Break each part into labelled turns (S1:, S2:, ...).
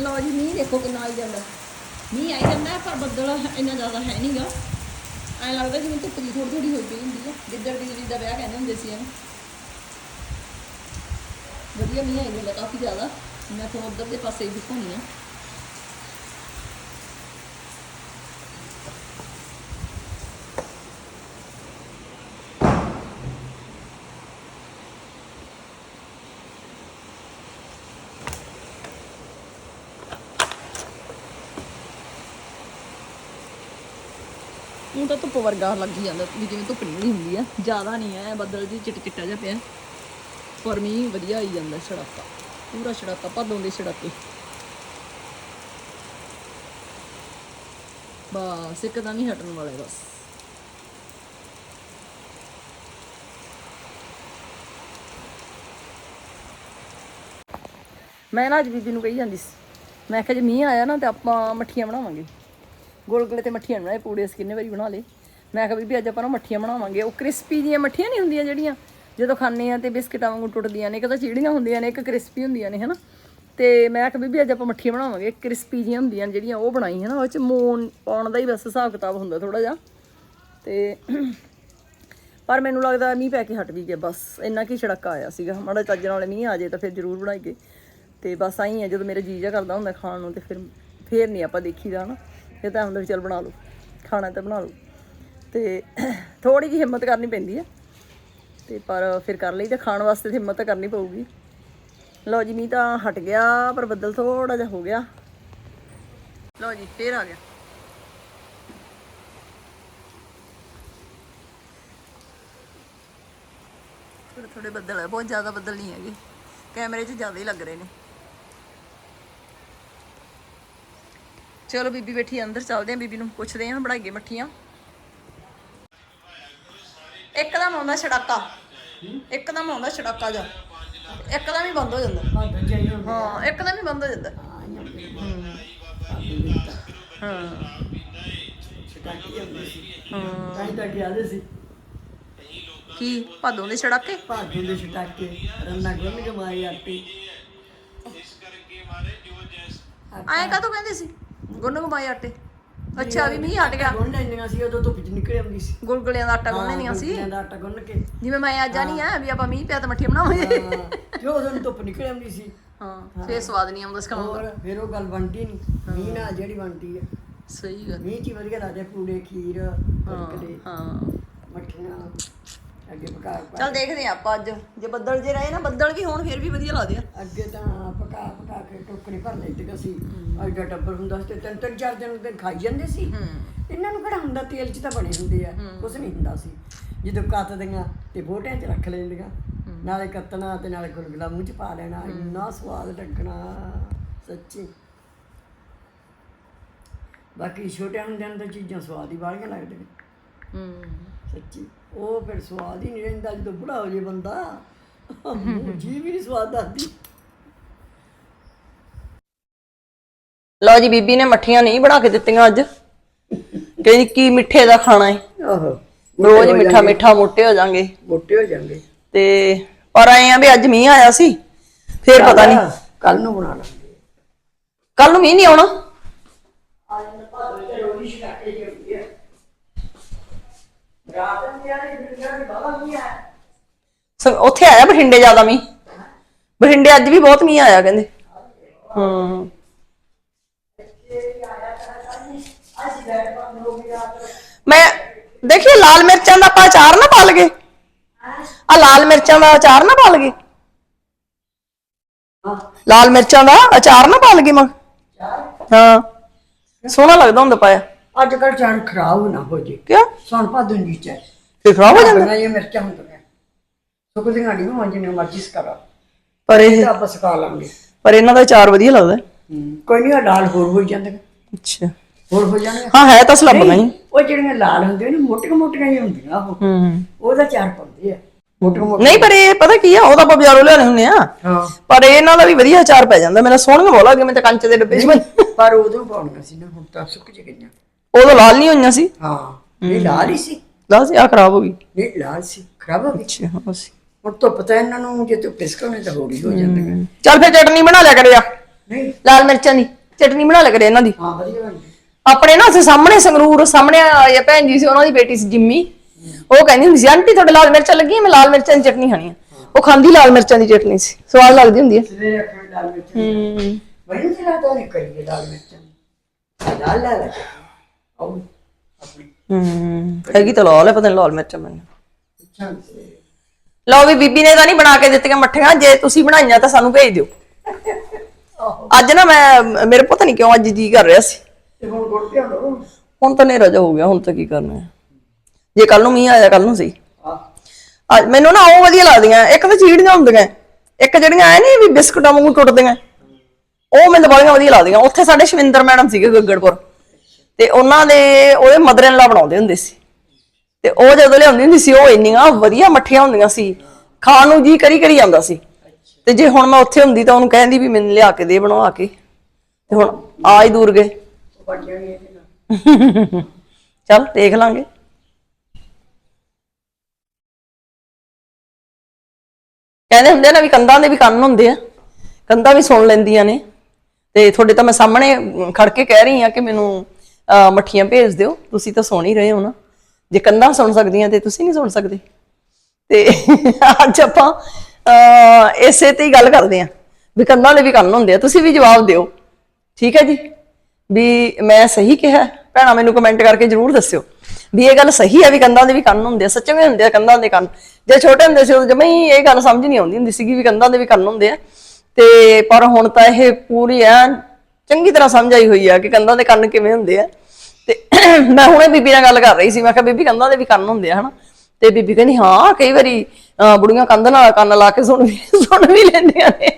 S1: ਲਓ ਜੀ, ਮੀਂਹ ਦੇਖੋ ਕਿੰਨਾ ਆਈ ਜਾਂਦਾ। ਮੀਂਹ ਆਈ ਜਾਂਦਾ ਪਰ ਬੱਦਲ ਇੰਨਾ ਜ਼ਿਆਦਾ ਹੈ ਨਹੀਂਗਾ ਐਂ ਲੱਗਦਾ ਜਿਵੇਂ ਧੁੱਪ ਦੀ ਥੋੜੀ ਥੋੜੀ ਹੋਈ ਪਈ ਹੁੰਦੀ ਆ। ਗਿੱਦੜ ਬਿਜਲੀ ਦਾ ਵਿਆਹ ਕਹਿੰਦੇ ਹੁੰਦੇ ਸੀ ਇਹਨੂੰ। ਵਧੀਆ ਮੀਂਹ ਆਈ ਜਾਂਦਾ ਕਾਫੀ ਜ਼ਿਆਦਾ। ਮੈਂ ਤੁਹਾਨੂੰ ਉੱਧਰ ਦੇ ਪਾਸੇ ਹੀ ਦਿਖਾਉਣੀ ਆ। ਤਾਂ ਧੁੱਪ ਵਰਗਾ ਲੱਗੀ ਜਾਂਦਾ, ਵੀ ਜਿਵੇਂ ਧੁੱਪ ਨਿਕਲੀ ਹੁੰਦੀ ਆ, ਜ਼ਿਆਦਾ ਨਹੀਂ ਐ ਬੱਦਲ ਜੀ ਚਿੱਟ ਚਿੱਟਾ ਜਿਹਾ ਪਿਆ। ਪਰ ਮੀਂਹ ਵਧੀਆ ਆਈ ਜਾਂਦਾ ਛੜਾਕਾ ਪੂਰਾ ਛੜਾਕਾ ਭਾਦੋਂ ਦੇ ਛੜਾਕੇ ਬਸ, ਇੱਕ ਤਾਂ ਨਹੀਂ ਹਟਣ ਵਾਲਾ, ਬਸ। ਮੈਂ ਨਾ ਅੱਜ ਬੀਬੀ ਨੂੰ ਕਹੀ ਜਾਂਦੀ ਸੀ, ਮੈਂ ਕਿਹਾ ਜੇ ਮੀਂਹ ਆਇਆ ਨਾ, ਤੇ ਆਪਾਂ ਮੱਠੀਆਂ ਬਣਾਵਾਂਗੇ। ਗੁਲਗੁਲੇ ਤੇ ਮੱਠੀਆਂ ਬਣਾਏ, ਪੂੜੇ ਅਸੀਂ ਕਿੰਨੇ ਵਾਰੀ ਬਣਾ ਲਏ। ਮੈਂ ਕਿਹਾ, ਬੀਬੀ, ਅੱਜ ਆਪਾਂ ਨਾ ਮੱਠੀਆਂ ਬਣਾਵਾਂਗੇ। ਉਹ ਕ੍ਰਿਸਪੀ ਜੀਆਂ ਮੱਠੀਆਂ ਨਹੀਂ ਹੁੰਦੀਆਂ ਜਿਹੜੀਆਂ, ਜਦੋਂ ਖਾਂਦੇ ਆ ਤੇ ਬਿਸਕਟਾਂ ਵਾਂਗੂ ਟੁੱਟਦੀਆਂ ਨੇ, ਇੱਕ ਤਾਂ ਚੀੜੀਆਂ ਹੁੰਦੀਆਂ ਨੇ, ਇੱਕ ਕ੍ਰਿਸਪੀ ਹੁੰਦੀਆਂ ਨੇ, ਹਨਾ? ਤੇ ਮੈਂ ਕਿਹਾ, ਬੀਬੀ, ਅੱਜ ਆਪਾਂ ਮੱਠੀਆਂ ਬਣਾਵਾਂਗੇ। ਕ੍ਰਿਸਪੀ ਜੀਆਂ ਹੁੰਦੀਆਂ ਨੇ ਜਿਹੜੀਆਂ, ਉਹ ਬਣਾਈ, ਹਨਾ? ਉਹ ਚ ਮੂਨ ਪਾਉਣ ਦਾ ਹੀ ਬਸ ਹਿਸਾਬ ਕਿਤਾਬ ਹੁੰਦਾ ਥੋੜਾ ਜਿਹਾ। ਤੇ ਪਰ ਮੈਨੂੰ ਲੱਗਦਾ ਮੀਂਹ ਪੈ ਕੇ ਹਟ ਵੀ ਗਿਆ, ਬਸ। ਇੰਨਾ ਕੀ ਛੜਕਾ ਆਇਆ ਸੀਗਾ। ਮਾੜਾ ਚੱਜ ਨਾਲ ਮੀਂਹ ਆ ਜੇ ਤਾਂ ਫਿਰ ਜ਼ਰੂਰ ਬਣਾਈਏ। ਤੇ ਬਸ ਆਈ ਹੈ ਜਦੋਂ ਮੇਰਾ ਜੀ ਜਾ ਕਰਦਾ ਹੁੰਦਾ ਖਾਣ ਨੂੰ ਤੇ ਫਿਰ, ਫੇਰ ਨਹੀਂ ਆਪਾਂ ਦੇਖੀਦਾ, ਹਨਾ? ਇਹ ਤਾਂ ਹੁੰਦਾ ਵੀ ਚੱਲ ਬਣਾ ਲਓ, ਖਾਣਾ ਤਾਂ ਬਣਾ ਲਓ। ਤੇ ਥੋੜੀ ਜਿਹੀ ਹਿੰਮਤ ਕਰਨੀ ਪੈਂਦੀ ਹੈ ਤੇ ਪਰ ਫਿਰ ਕਰ ਲਈ ਤਾਂ ਖਾਣ ਵਾਸਤੇ ਹਿੰਮਤ ਤਾਂ ਕਰਨੀ ਪਊਗੀ। ਲਓ ਜੀ, ਮੀਂਹ ਤਾਂ ਹਟ ਗਿਆ, ਪਰ ਬੱਦਲ ਥੋੜਾ ਜਿਹਾ ਹੋ ਗਿਆ। ਲਓ ਜੀ, ਫੇਰ ਆ ਗਿਆ। ਥੋੜੇ ਥੋੜੇ ਬੱਦਲ ਹੈ ਬਹੁਤ ਜ਼ਿਆਦਾ ਬੱਦਲ ਨਹੀਂ ਹੈਗੇ। ਕੈਮਰੇ 'ਚ ਜ਼ਿਆਦਾ ਹੀ ਲੱਗ ਰਹੇ ਨੇ। ਚਲੋ ਬੀਬੀ ਬੈਠੀ ਅੰਦਰ ਚੱਲਦੇ ਆ, ਬੀਬੀ ਨੂੰ ਪੁੱਛਦੇ ਆਂ, ਬਣਾਈਏ ਮੱਠੀਆਂ। ਇੱਕਦਮ ਆਉਂਦਾ ਛੜਾਕਾ। ਇੱਕਦਮ ਆਉਂਦਾ ਛੜਾਕਾ ਜਾ। ਇੱਕਦਮ ਹੀ ਬੰਦ ਹੋ ਜਾਂਦਾ। ਹਾਂ, ਇੱਕਦਮ ਹੀ ਬੰਦ ਹੋ ਜਾਂਦਾ। ਹਾਂ।
S2: ਤਾਂ ਹੀ। ਤਾਂ ਗਿਆ
S1: ਭਾਦੋਂ ਦੇ ਛੜਾਕੇ?
S2: ਭਾਜੂ ਦੇ ਛਟਾਕੇ ਰੰਨਾ ਗੁੰਨ ਕੇ ਮਾਰੀ ਆਟੀ
S1: ਐਂ ਕਾ ਕਹਿੰਦੇ ਸੀ? ਗੁੰਨ ਗੁਮਾਈ ਆਟੇ। ਅੱਛਾ ਵੀ ਮੀਂਹ ਹਟ ਗਿਆ।
S2: ਗੁੰਨ ਲੈਂਦੀਆਂ ਸੀ ਉਦੋਂ ਧੁੱਪ ਚ ਨਿਕਲ ਆਉਂਦੀ ਸੀ।
S1: ਗੁਲਗੁਲਿਆਂ ਦਾ ਆਟਾ ਗੁੰਨਣੇ ਨਹੀਂ ਸੀ।
S2: ਗੁਲਗੁਲਿਆਂ ਦਾ ਆਟਾ ਗੁੰਨ ਕੇ।
S1: ਜਿਵੇਂ ਮੈਂ ਅੱਜ ਨਹੀਂ ਆ ਵੀ ਆਪਾਂ ਮੀਂਹ ਪਿਆ ਤਾਂ ਮੱਠੀਆਂ ਬਣਾਵਾਂਗੇ।
S2: ਜੋ ਉਦੋਂ ਧੁੱਪ ਨਿਕਲ ਆਉਂਦੀ ਸੀ।
S1: ਹਾਂ ਫੇਰ ਸਵਾਦ ਨਹੀਂ ਆਉਂਦਾ ਦਾ।
S2: ਹੋਰ ਫਿਰ ਉਹ ਗੱਲ ਬਣਦੀ ਨਹੀਂ। ਮੀਂਹ ਨਾਲ ਜਿਹੜੀ ਬਣਦੀ ਹੈ
S1: ਸਹੀ ਗੱਲ।
S2: ਮੀਂਹ ਚ ਵਧੀਆ ਲੱਗਦੇ ਪੂੜੇ ਖੀਰ
S1: ਹਾਂ ਹਾਂ।
S2: ਮੱਠੀਆਂ। ਅੱਗੇ ਪਕਾ ਪਕਾ-
S1: ਚੱਲ ਦੇਖਦੇ ਆ ਆਪਾਂ ਅੱਜ। ਜੇ ਬੱਦਲ ਜੇ ਰਹੇ ਨਾ ਬੱਦਲ ਵੀ ਹੋਣ ਫਿਰ ਵੀ ਵਧੀਆ ਲੱਗਦੇ ਆ
S2: ਅੱਗੇ ਤਾਂ ਪਕਾ ਪਕਾ ਕੇ ਟੋਕਰੇ ਭਰ ਲੈਂਦੇ ਸੀ ਅੱਡਾ ਟੱਬਰ ਹੁੰਦਾ ਸੀ ਤੇ ਤਿੰਨ ਤਿੰਨ ਚਾਰ ਦਿਨ ਤੇ ਖਾਈ ਜਾਂਦੇ ਸੀ। ਇਹਨਾਂ ਨੂੰ ਕਿਹੜਾ ਹੁੰਦਾ ਤੇਲ 'ਚ ਤਾਂ ਬਣੇ ਹੁੰਦੇ ਆ। ਕੁਛ ਨਹੀਂ ਹੁੰਦਾ ਸੀ। ਜਦੋਂ ਕੱਤਦੀਆਂ ਤੇ ਬੋਟਿਆਂ 'ਚ ਰੱਖ ਲੈਂਦੀਆਂ। ਨਾਲੇ ਕੱਤਣਾ ਤੇ ਨਾਲੇ ਗੁਲਗੁਲਾ ਮੂੰਹ 'ਚ ਪਾ ਲੈਣਾ। ਇੰਨਾ ਸਵਾਦ ਲੱਗਣਾ ਸੱਚੀ। ਬਾਕੀ ਛੋਟੇ ਹੁੰਦਿਆਂ ਨੂੰ ਤਾਂ ਚੀਜ਼ਾਂ ਸਵਾਦ ਹੀ ਵਾਲੀਆਂ ਲੱਗਦੀਆਂ।
S1: ਹੂੰ।
S2: ਸੱਚੀ। ਉਹ ਫਿਰ ਸਵਾਦ ਹੀ ਨਹੀਂ ਰਹਿੰਦਾ ਜਦੋਂ ਬੁੜਾ ਹੋ ਜੇ ਬੰਦਾ। ਮੂੰਹ ਜੀ ਵੀ ਨਹੀਂ ਸਵਾਦ ਆਦੀ
S1: ਲਓ ਜੀ ਬੀਬੀ ਨੇ ਮੱਠੀਆਂ ਨਹੀਂ ਬਣਾ ਕੇ ਦਿੱਤੀਆਂ ਅੱਜ। ਕਹਿੰਦੀ ਕੀ ਮਿੱਠੇ ਦਾ ਖਾਣਾ ਹੈ
S2: ਆਹੋ
S1: ਰੋਜ਼ ਮਿੱਠਾ ਮਿੱਠਾ ਮੋਟੇ ਹੋ ਜਾਾਂਗੇ
S2: ਮੋਟੇ ਹੋ ਜਾਂਦੇ
S1: ਤੇ ਪਰ ਆਏ ਆ ਵੀ ਅੱਜ ਮੀਂਹ ਆਇਆ ਸੀ ਫੇਰ ਪਤਾ ਨਹੀਂ।
S2: ਕੱਲ ਨੂੰ ਬਣਾ ਲਾਂਗੇ।
S1: ਕੱਲ ਨੂੰ ਮੀਂਹ ਨਹੀਂ ਆਉਣਾ? ਸ- ਉੱਥੇ ਆਇਆ ਬਠਿੰਡੇ ਜ਼ਿਆਦਾ ਮੀਂਹ? ਬਠਿੰਡੇ ਅੱਜ ਵੀ ਬਹੁਤ ਮੀਂਹ ਆਇਆ ਕਹਿੰਦੇ। ਹੂੰ। ਮੈਂ ਦੇਖੀ ਲਾਲ ਮਿਰਚਾਂ ਦਾ ਆਪਾਂ ਅਚਾਰ ਨਾ ਪਾ ਲਗੇ ਆ ਲਾਲ ਮਿਰਚਾਂ ਦਾ ਅਚਾਰ ਨਾ ਪਾ ਲਗੇ ਲਾਲ ਮਿਰਚਾਂ ਦਾ ਅਚਾਰ ਨਾ ਪਾ ਲਗੇ ਮੈਂ ਹਾਂ। ਸੋਹਣਾ ਲੱਗਦਾ ਹੁੰਦਾ ਪਾਇਆ।
S2: ਅੱਜ ਕੱਲ ਚਾਣ ਖਰਾਬ ਨਾ ਹੋ ਜੇ।
S1: ਕਿਉਂ?
S2: ਸੌਣ ਭਾਦੋਂ ਦੀ ਚ।
S1: ਫੇਰ ਖਰਾਬ ਹੋ ਜਾਂਦਾ?
S2: ਇਹ ਮਿਰਚਾਂ ਹੁੰਦੀਆਂ। ਸੁੱਕ ਦੀਆਂ ਨਹੀਂ ਹੋਣ ਜਿੰਨੇ ਮਰਜ਼ੀ ਸਕਰਾ
S1: ਪਰ ਇਹ
S2: ਤਾਂ ਬਸ ਖਾ ਲਾਂਗੇ।
S1: ਪਰ ਇਹਨਾਂ ਦਾ ਅਚਾਰ ਵਧੀਆ ਲੱਗਦਾ।
S2: ਕੋਈ ਨਹੀਂ ਲਾਲ ਹੋਰ ਹੋ ਜਾਂਦੇ।
S1: ਅੱਛਾ।
S2: ਹੋਰ ਹੋ ਜਾਣਗੇ
S1: ਹਾਂ ਹੈ ਤਾਂ ਸਲੱਬੀਆਂ ਹੀ
S2: ਉਹ ਜਿਹੜੀਆਂ ਲਾਲ ਹੁੰਦੀਆਂ ਨੇ ਮੋਟੀਆਂ ਮੋਟੀਆਂ ਹੀ ਹੁੰਦੀਆਂ ਉਹ।
S1: ਹੂੰ
S2: ਉਹਦਾ ਚਾਰ ਪਾਉਂਦੇ ਆ। ਮੋਟੀਆਂ ਮੋਟੀਆਂ
S1: ਨਹੀਂ ਪਰ ਇਹ ਪਤਾ ਕੀ ਆ ਉਹ ਤਾਂ ਆਪਾਂ ਬਾਜ਼ਾਰੋਂ ਲਿਆਉਣੇ ਹੁੰਦੇ ਆ।
S2: ਹਾਂ।
S1: ਪਰ ਇਹਨਾਂ ਦਾ ਵੀ ਵਧੀਆ ਅਚਾਰ ਪੈ ਜਾਂਦਾ। ਮੇਰਾ ਸੋਹਣੀਆਂ ਬਹੁਤ ਲੱਗਦੀਆਂ ਮੈਂ ਤਾਂ ਕੰਚ ਦੇ ਡੱਬੇ।
S2: ਪਰ ਉਦੋਂ ਪਾਉਣੀਆਂ ਸੀ ਨਾ ਹੁਣ ਤਾਂ ਸੁੱਕ ਜ ਗਈਆਂ।
S1: ਉਦੋਂ ਲਾਲ ਨਹੀਂ ਹੋਈਆਂ ਸੀ।
S2: ਹਾਂ। ਇਹ ਲਾਲ ਹੀ ਸੀ।
S1: ਦੱਸ ਆ ਖਰਾਬ ਹੋ ਗਈ।
S2: ਨਹੀਂ ਲਾਲ ਸੀ ਖਰਾਬ ਹੋ ਗਈ।
S1: ਅੱਛਾ ਹਾਂ ਸੀ।
S2: ਹੁਣ ਤਾਂ ਇਹਨਾਂ ਨੂੰ ਜੇ ਧੁੱਪ ਪਿਸਕਣੇ ਤਾਂ ਹੋਰ ਹੀ ਹੋ ਜਾਂਦੇ
S1: ਚੱਲ ਫੇਰ ਚਟਨੀ ਬਣਾ ਲਿਆ ਕਰਿਆ।
S2: ਨਹੀਂ।
S1: ਲਾਲ ਮਿਰਚਾਂ ਦੀ। ਚਟਨੀ ਬਣਾ ਲਿਆ ਕਰੇ ਇਹਨਾਂ ਦੀ।
S2: ਹਾਂ ਵਧੀਆ ਬਣਦੀ
S1: ਆਪਣੇ ਨਾ ਅਸੀਂ ਸਾਹਮਣੇ ਸੰਗਰੂਰ ਸਾਹਮਣੇ ਆਇਆ ਭੈਣ ਜੀ ਸੀ ਉਹਨਾਂ ਦੀ ਬੇਟੀ ਸੀ ਜਿੰਮੀ। ਉਹ ਕਹਿੰਦੀ ਹੁੰਦੀ ਸੀ ਆਂਟੀ ਤੁਹਾਡੇ ਲਾਲ ਮਿਰਚਾਂ ਲੱਗੀਆਂ ਮੈਂ ਲਾਲ ਮਿਰਚਾਂ ਦੀ ਚਟਨੀ ਖਾਣੀ ਆ। ਉਹ ਖਾਂਦੀ ਲਾਲ ਮਿਰਚਾਂ ਦੀ ਚਟਨੀ ਸੀ। ਸਵਾਦ ਲੱਗਦੀ ਹੁੰਦੀ ਹੈ
S2: ਸਵੇਰੇ ਅੱਖਾਂ ਲਾਲ ਮਿਰਚ
S1: ਹੂੰ।
S2: ਬੜੀ ਸਿਰਾ ਤਾਂ ਨਹੀਂ ਕਰੀਏ ਲਾਲ ਮਿਰਚਾਂ ਲਾਲ ਲਾਲ ਆਪਣੀ
S1: ਹੂੰ ਹੈਗੀ ਤਾਂ ਲਾਲ ਹੈ ਪਤਾ ਨਹੀਂ ਲਾਲ ਮਿਰਚਾਂ ਮੈਨੂੰ।
S2: ਸੇ
S1: ਲਓ ਵੀ ਬੀਬੀ ਨੇ ਤਾਂ ਨਹੀਂ ਬਣਾ ਕੇ ਦਿੱਤੀਆਂ ਮੱਠੀਆਂ ਜੇ ਤੁਸੀਂ ਬਣਾਈਆਂ ਤਾਂ ਸਾਨੂੰ ਭੇਜ ਦਿਓ। ਅੱਜ ਨਾ ਮੈਂ ਮੇਰੇ ਪਤਾ ਨਹੀਂ ਕਿਉਂ ਅੱਜ ਜੀ ਕਰ ਰਿਹਾ ਸੀ।
S2: ਤੇ ਹੁਣ ਗੁੜ
S1: ਤਾਂ ਨੇਰਾ ਜਿਹਾ ਹੋ ਗਿਆ ਹੁਣ ਤਾਂ ਕੀ ਕਰਨਾ ਹੈ। ਜੇ ਕੱਲ ਨੂੰ ਮੀਂਹ ਆਇਆ ਕੱਲ ਨੂੰ ਸਹੀ
S2: ਆ
S1: ਅੱਜ ਮੈਨੂੰ ਨਾ ਉਹ ਵਧੀਆ ਲੱਗਦੀਆਂ ਇੱਕ ਤਾਂ ਚੀੜੀਆਂ ਹੁੰਦੀਆਂ ਇੱਕ ਜਿਹੜੀਆਂ ਐ ਨਹੀਂ ਵੀ ਬਿਸਕਟਾਂ ਵਾਂਗੂ ਟੁੱਟਦੀਆਂ। ਉਹ ਮੈਨੂੰ ਬੜੀਆਂ ਵਧੀਆ ਲੱਗਦੀਆਂ। ਉੱਥੇ ਸਾਡੇ ਸ਼ਵਿੰਦਰ ਮੈਡਮ ਸੀਗੇ ਗੱਗੜਪੁਰ। ਤੇ ਉਹਨਾਂ ਦੇ ਉਹਦੇ ਮਦਰ ਇਨ ਲਾ ਬਣਾਉਂਦੇ ਹੁੰਦੇ ਸੀ। ਤੇ ਉਹ ਜਦੋਂ ਲਿਆਉਂਦੀ ਹੁੰਦੀ ਸੀ, ਉਹ ਇੰਨੀਆਂ ਵਧੀਆ ਮੱਠੀਆਂ ਹੁੰਦੀਆਂ ਸੀ। ਖਾਣ ਨੂੰ ਜੀ ਕਰੀ ਕਰੀ ਜਾਂਦਾ ਸੀ। ਤੇ ਜੇ ਹੁਣ ਮੈਂ ਉੱਥੇ ਹੁੰਦੀ ਤਾਂ ਉਹਨੂੰ ਕਹਿੰਦੀ ਵੀ ਮੈਨੂੰ ਲਿਆ ਕੇ ਦੇ, ਬਣਵਾ ਕੇ। ਤੇ ਹੁਣ ਆ ਹੀ ਦੂਰ ਗਏ।
S2: ਬਣ
S1: ਦੇਖ ਲਾਂਗੇ। ਕਹਿੰਦੇ ਹੁੰਦੇ ਆ ਨਾ ਵੀ ਕੰਧਾਂ ਦੇ ਵੀ ਕੰਨ ਹੁੰਦੇ ਆ। ਕੰਧਾਂ ਵੀ ਸੁਣ ਲੈਂਦੀਆਂ ਨੇ। ਤੇ ਤੁਹਾਡੇ ਤਾਂ ਮੈਂ ਸਾਹਮਣੇ ਖੜ ਕੇ ਕਹਿ ਰਹੀ ਆ ਕਿ ਮੈਨੂੰ ਮੱਠੀਆਂ ਭੇਜ ਦਿਓ। ਤੁਸੀਂ ਤਾਂ ਸੁਣ ਹੀ ਰਹੇ ਹੋ ਨਾ। ਜੇ ਕੰਧਾਂ ਸੁਣ ਸਕਦੀਆਂ ਤੇ ਤੁਸੀਂ ਨਹੀਂ ਸੁਣ ਸਕਦੇ। ਤੇ ਅੱਜ ਆਪਾਂ ਇਸੇ ਤੇ ਹੀ ਗੱਲ ਕਰਦੇ ਆ ਵੀ ਕੰਧਾਂ ਦੇ ਵੀ ਕੰਨ ਹੁੰਦੇ ਆ। ਤੁਸੀਂ ਵੀ ਜਵਾਬ ਦਿਓ। ਠੀਕ ਹੈ ਜੀ? ਵੀ ਮੈਂ ਸਹੀ ਕਿਹਾ। ਭੈਣਾ, ਮੈਨੂੰ ਕਮੈਂਟ ਕਰਕੇ ਜਰੂਰ ਦੱਸਿਓ। ਵੀ ਇਹ ਗੱਲ ਸਹੀ ਹੈ ਵੀ ਕੰਧਾਂ ਦੇ ਵੀ ਕੰਨ ਹੁੰਦੇ ਆ। ਸੱਚੇ ਹੁੰਦੇ ਆ ਕੰਧਾਂ ਦੇ ਕੰਨ। ਜੇ ਛੋਟੇ ਹੁੰਦੇ ਸੀ, ਉਦੋਂ ਜਮਾਂ ਹੀ ਇਹ ਗੱਲ ਸਮਝ ਨਹੀਂ ਆਉਂਦੀ ਹੁੰਦੀ ਸੀਗੀ ਵੀ ਕੰਧਾਂ ਦੇ ਵੀ ਕੰਨ ਹੁੰਦੇ ਆ। ਤੇ ਪਰ ਹੁਣ ਤਾਂ ਇਹ ਪੂਰੀ ਐ ਚੰਗੀ ਤਰ੍ਹਾਂ ਸਮਝ ਆਈ ਹੋਈ ਆ ਕਿ ਕੰਧਾਂ ਦੇ ਕੰਨ ਕਿਵੇਂ ਹੁੰਦੇ ਆ। ਮੈਂ ਹੁਣੇ ਬੀਬੀ ਨਾਲ ਗੱਲ ਕਰ ਰਹੀ ਸੀ, ਮੈਂ ਕਿਹਾ ਬੀਬੀ ਕੰਧਾਂ ਦੇ ਵੀ ਕੰਨ ਹੁੰਦੇ ਆ, ਹਨਾ? ਤੇ ਬੀਬੀ ਕਹਿੰਦੀ, ਹਾਂ, ਕਈ ਵਾਰੀ ਬੁੜੀਆਂ ਕੰਧ ਨਾਲ ਕੰਨ ਲਾ ਕੇ ਸੁਣ ਵੀ ਸੁਣ ਵੀ ਲੈਂਦੀਆਂ ਨੇ।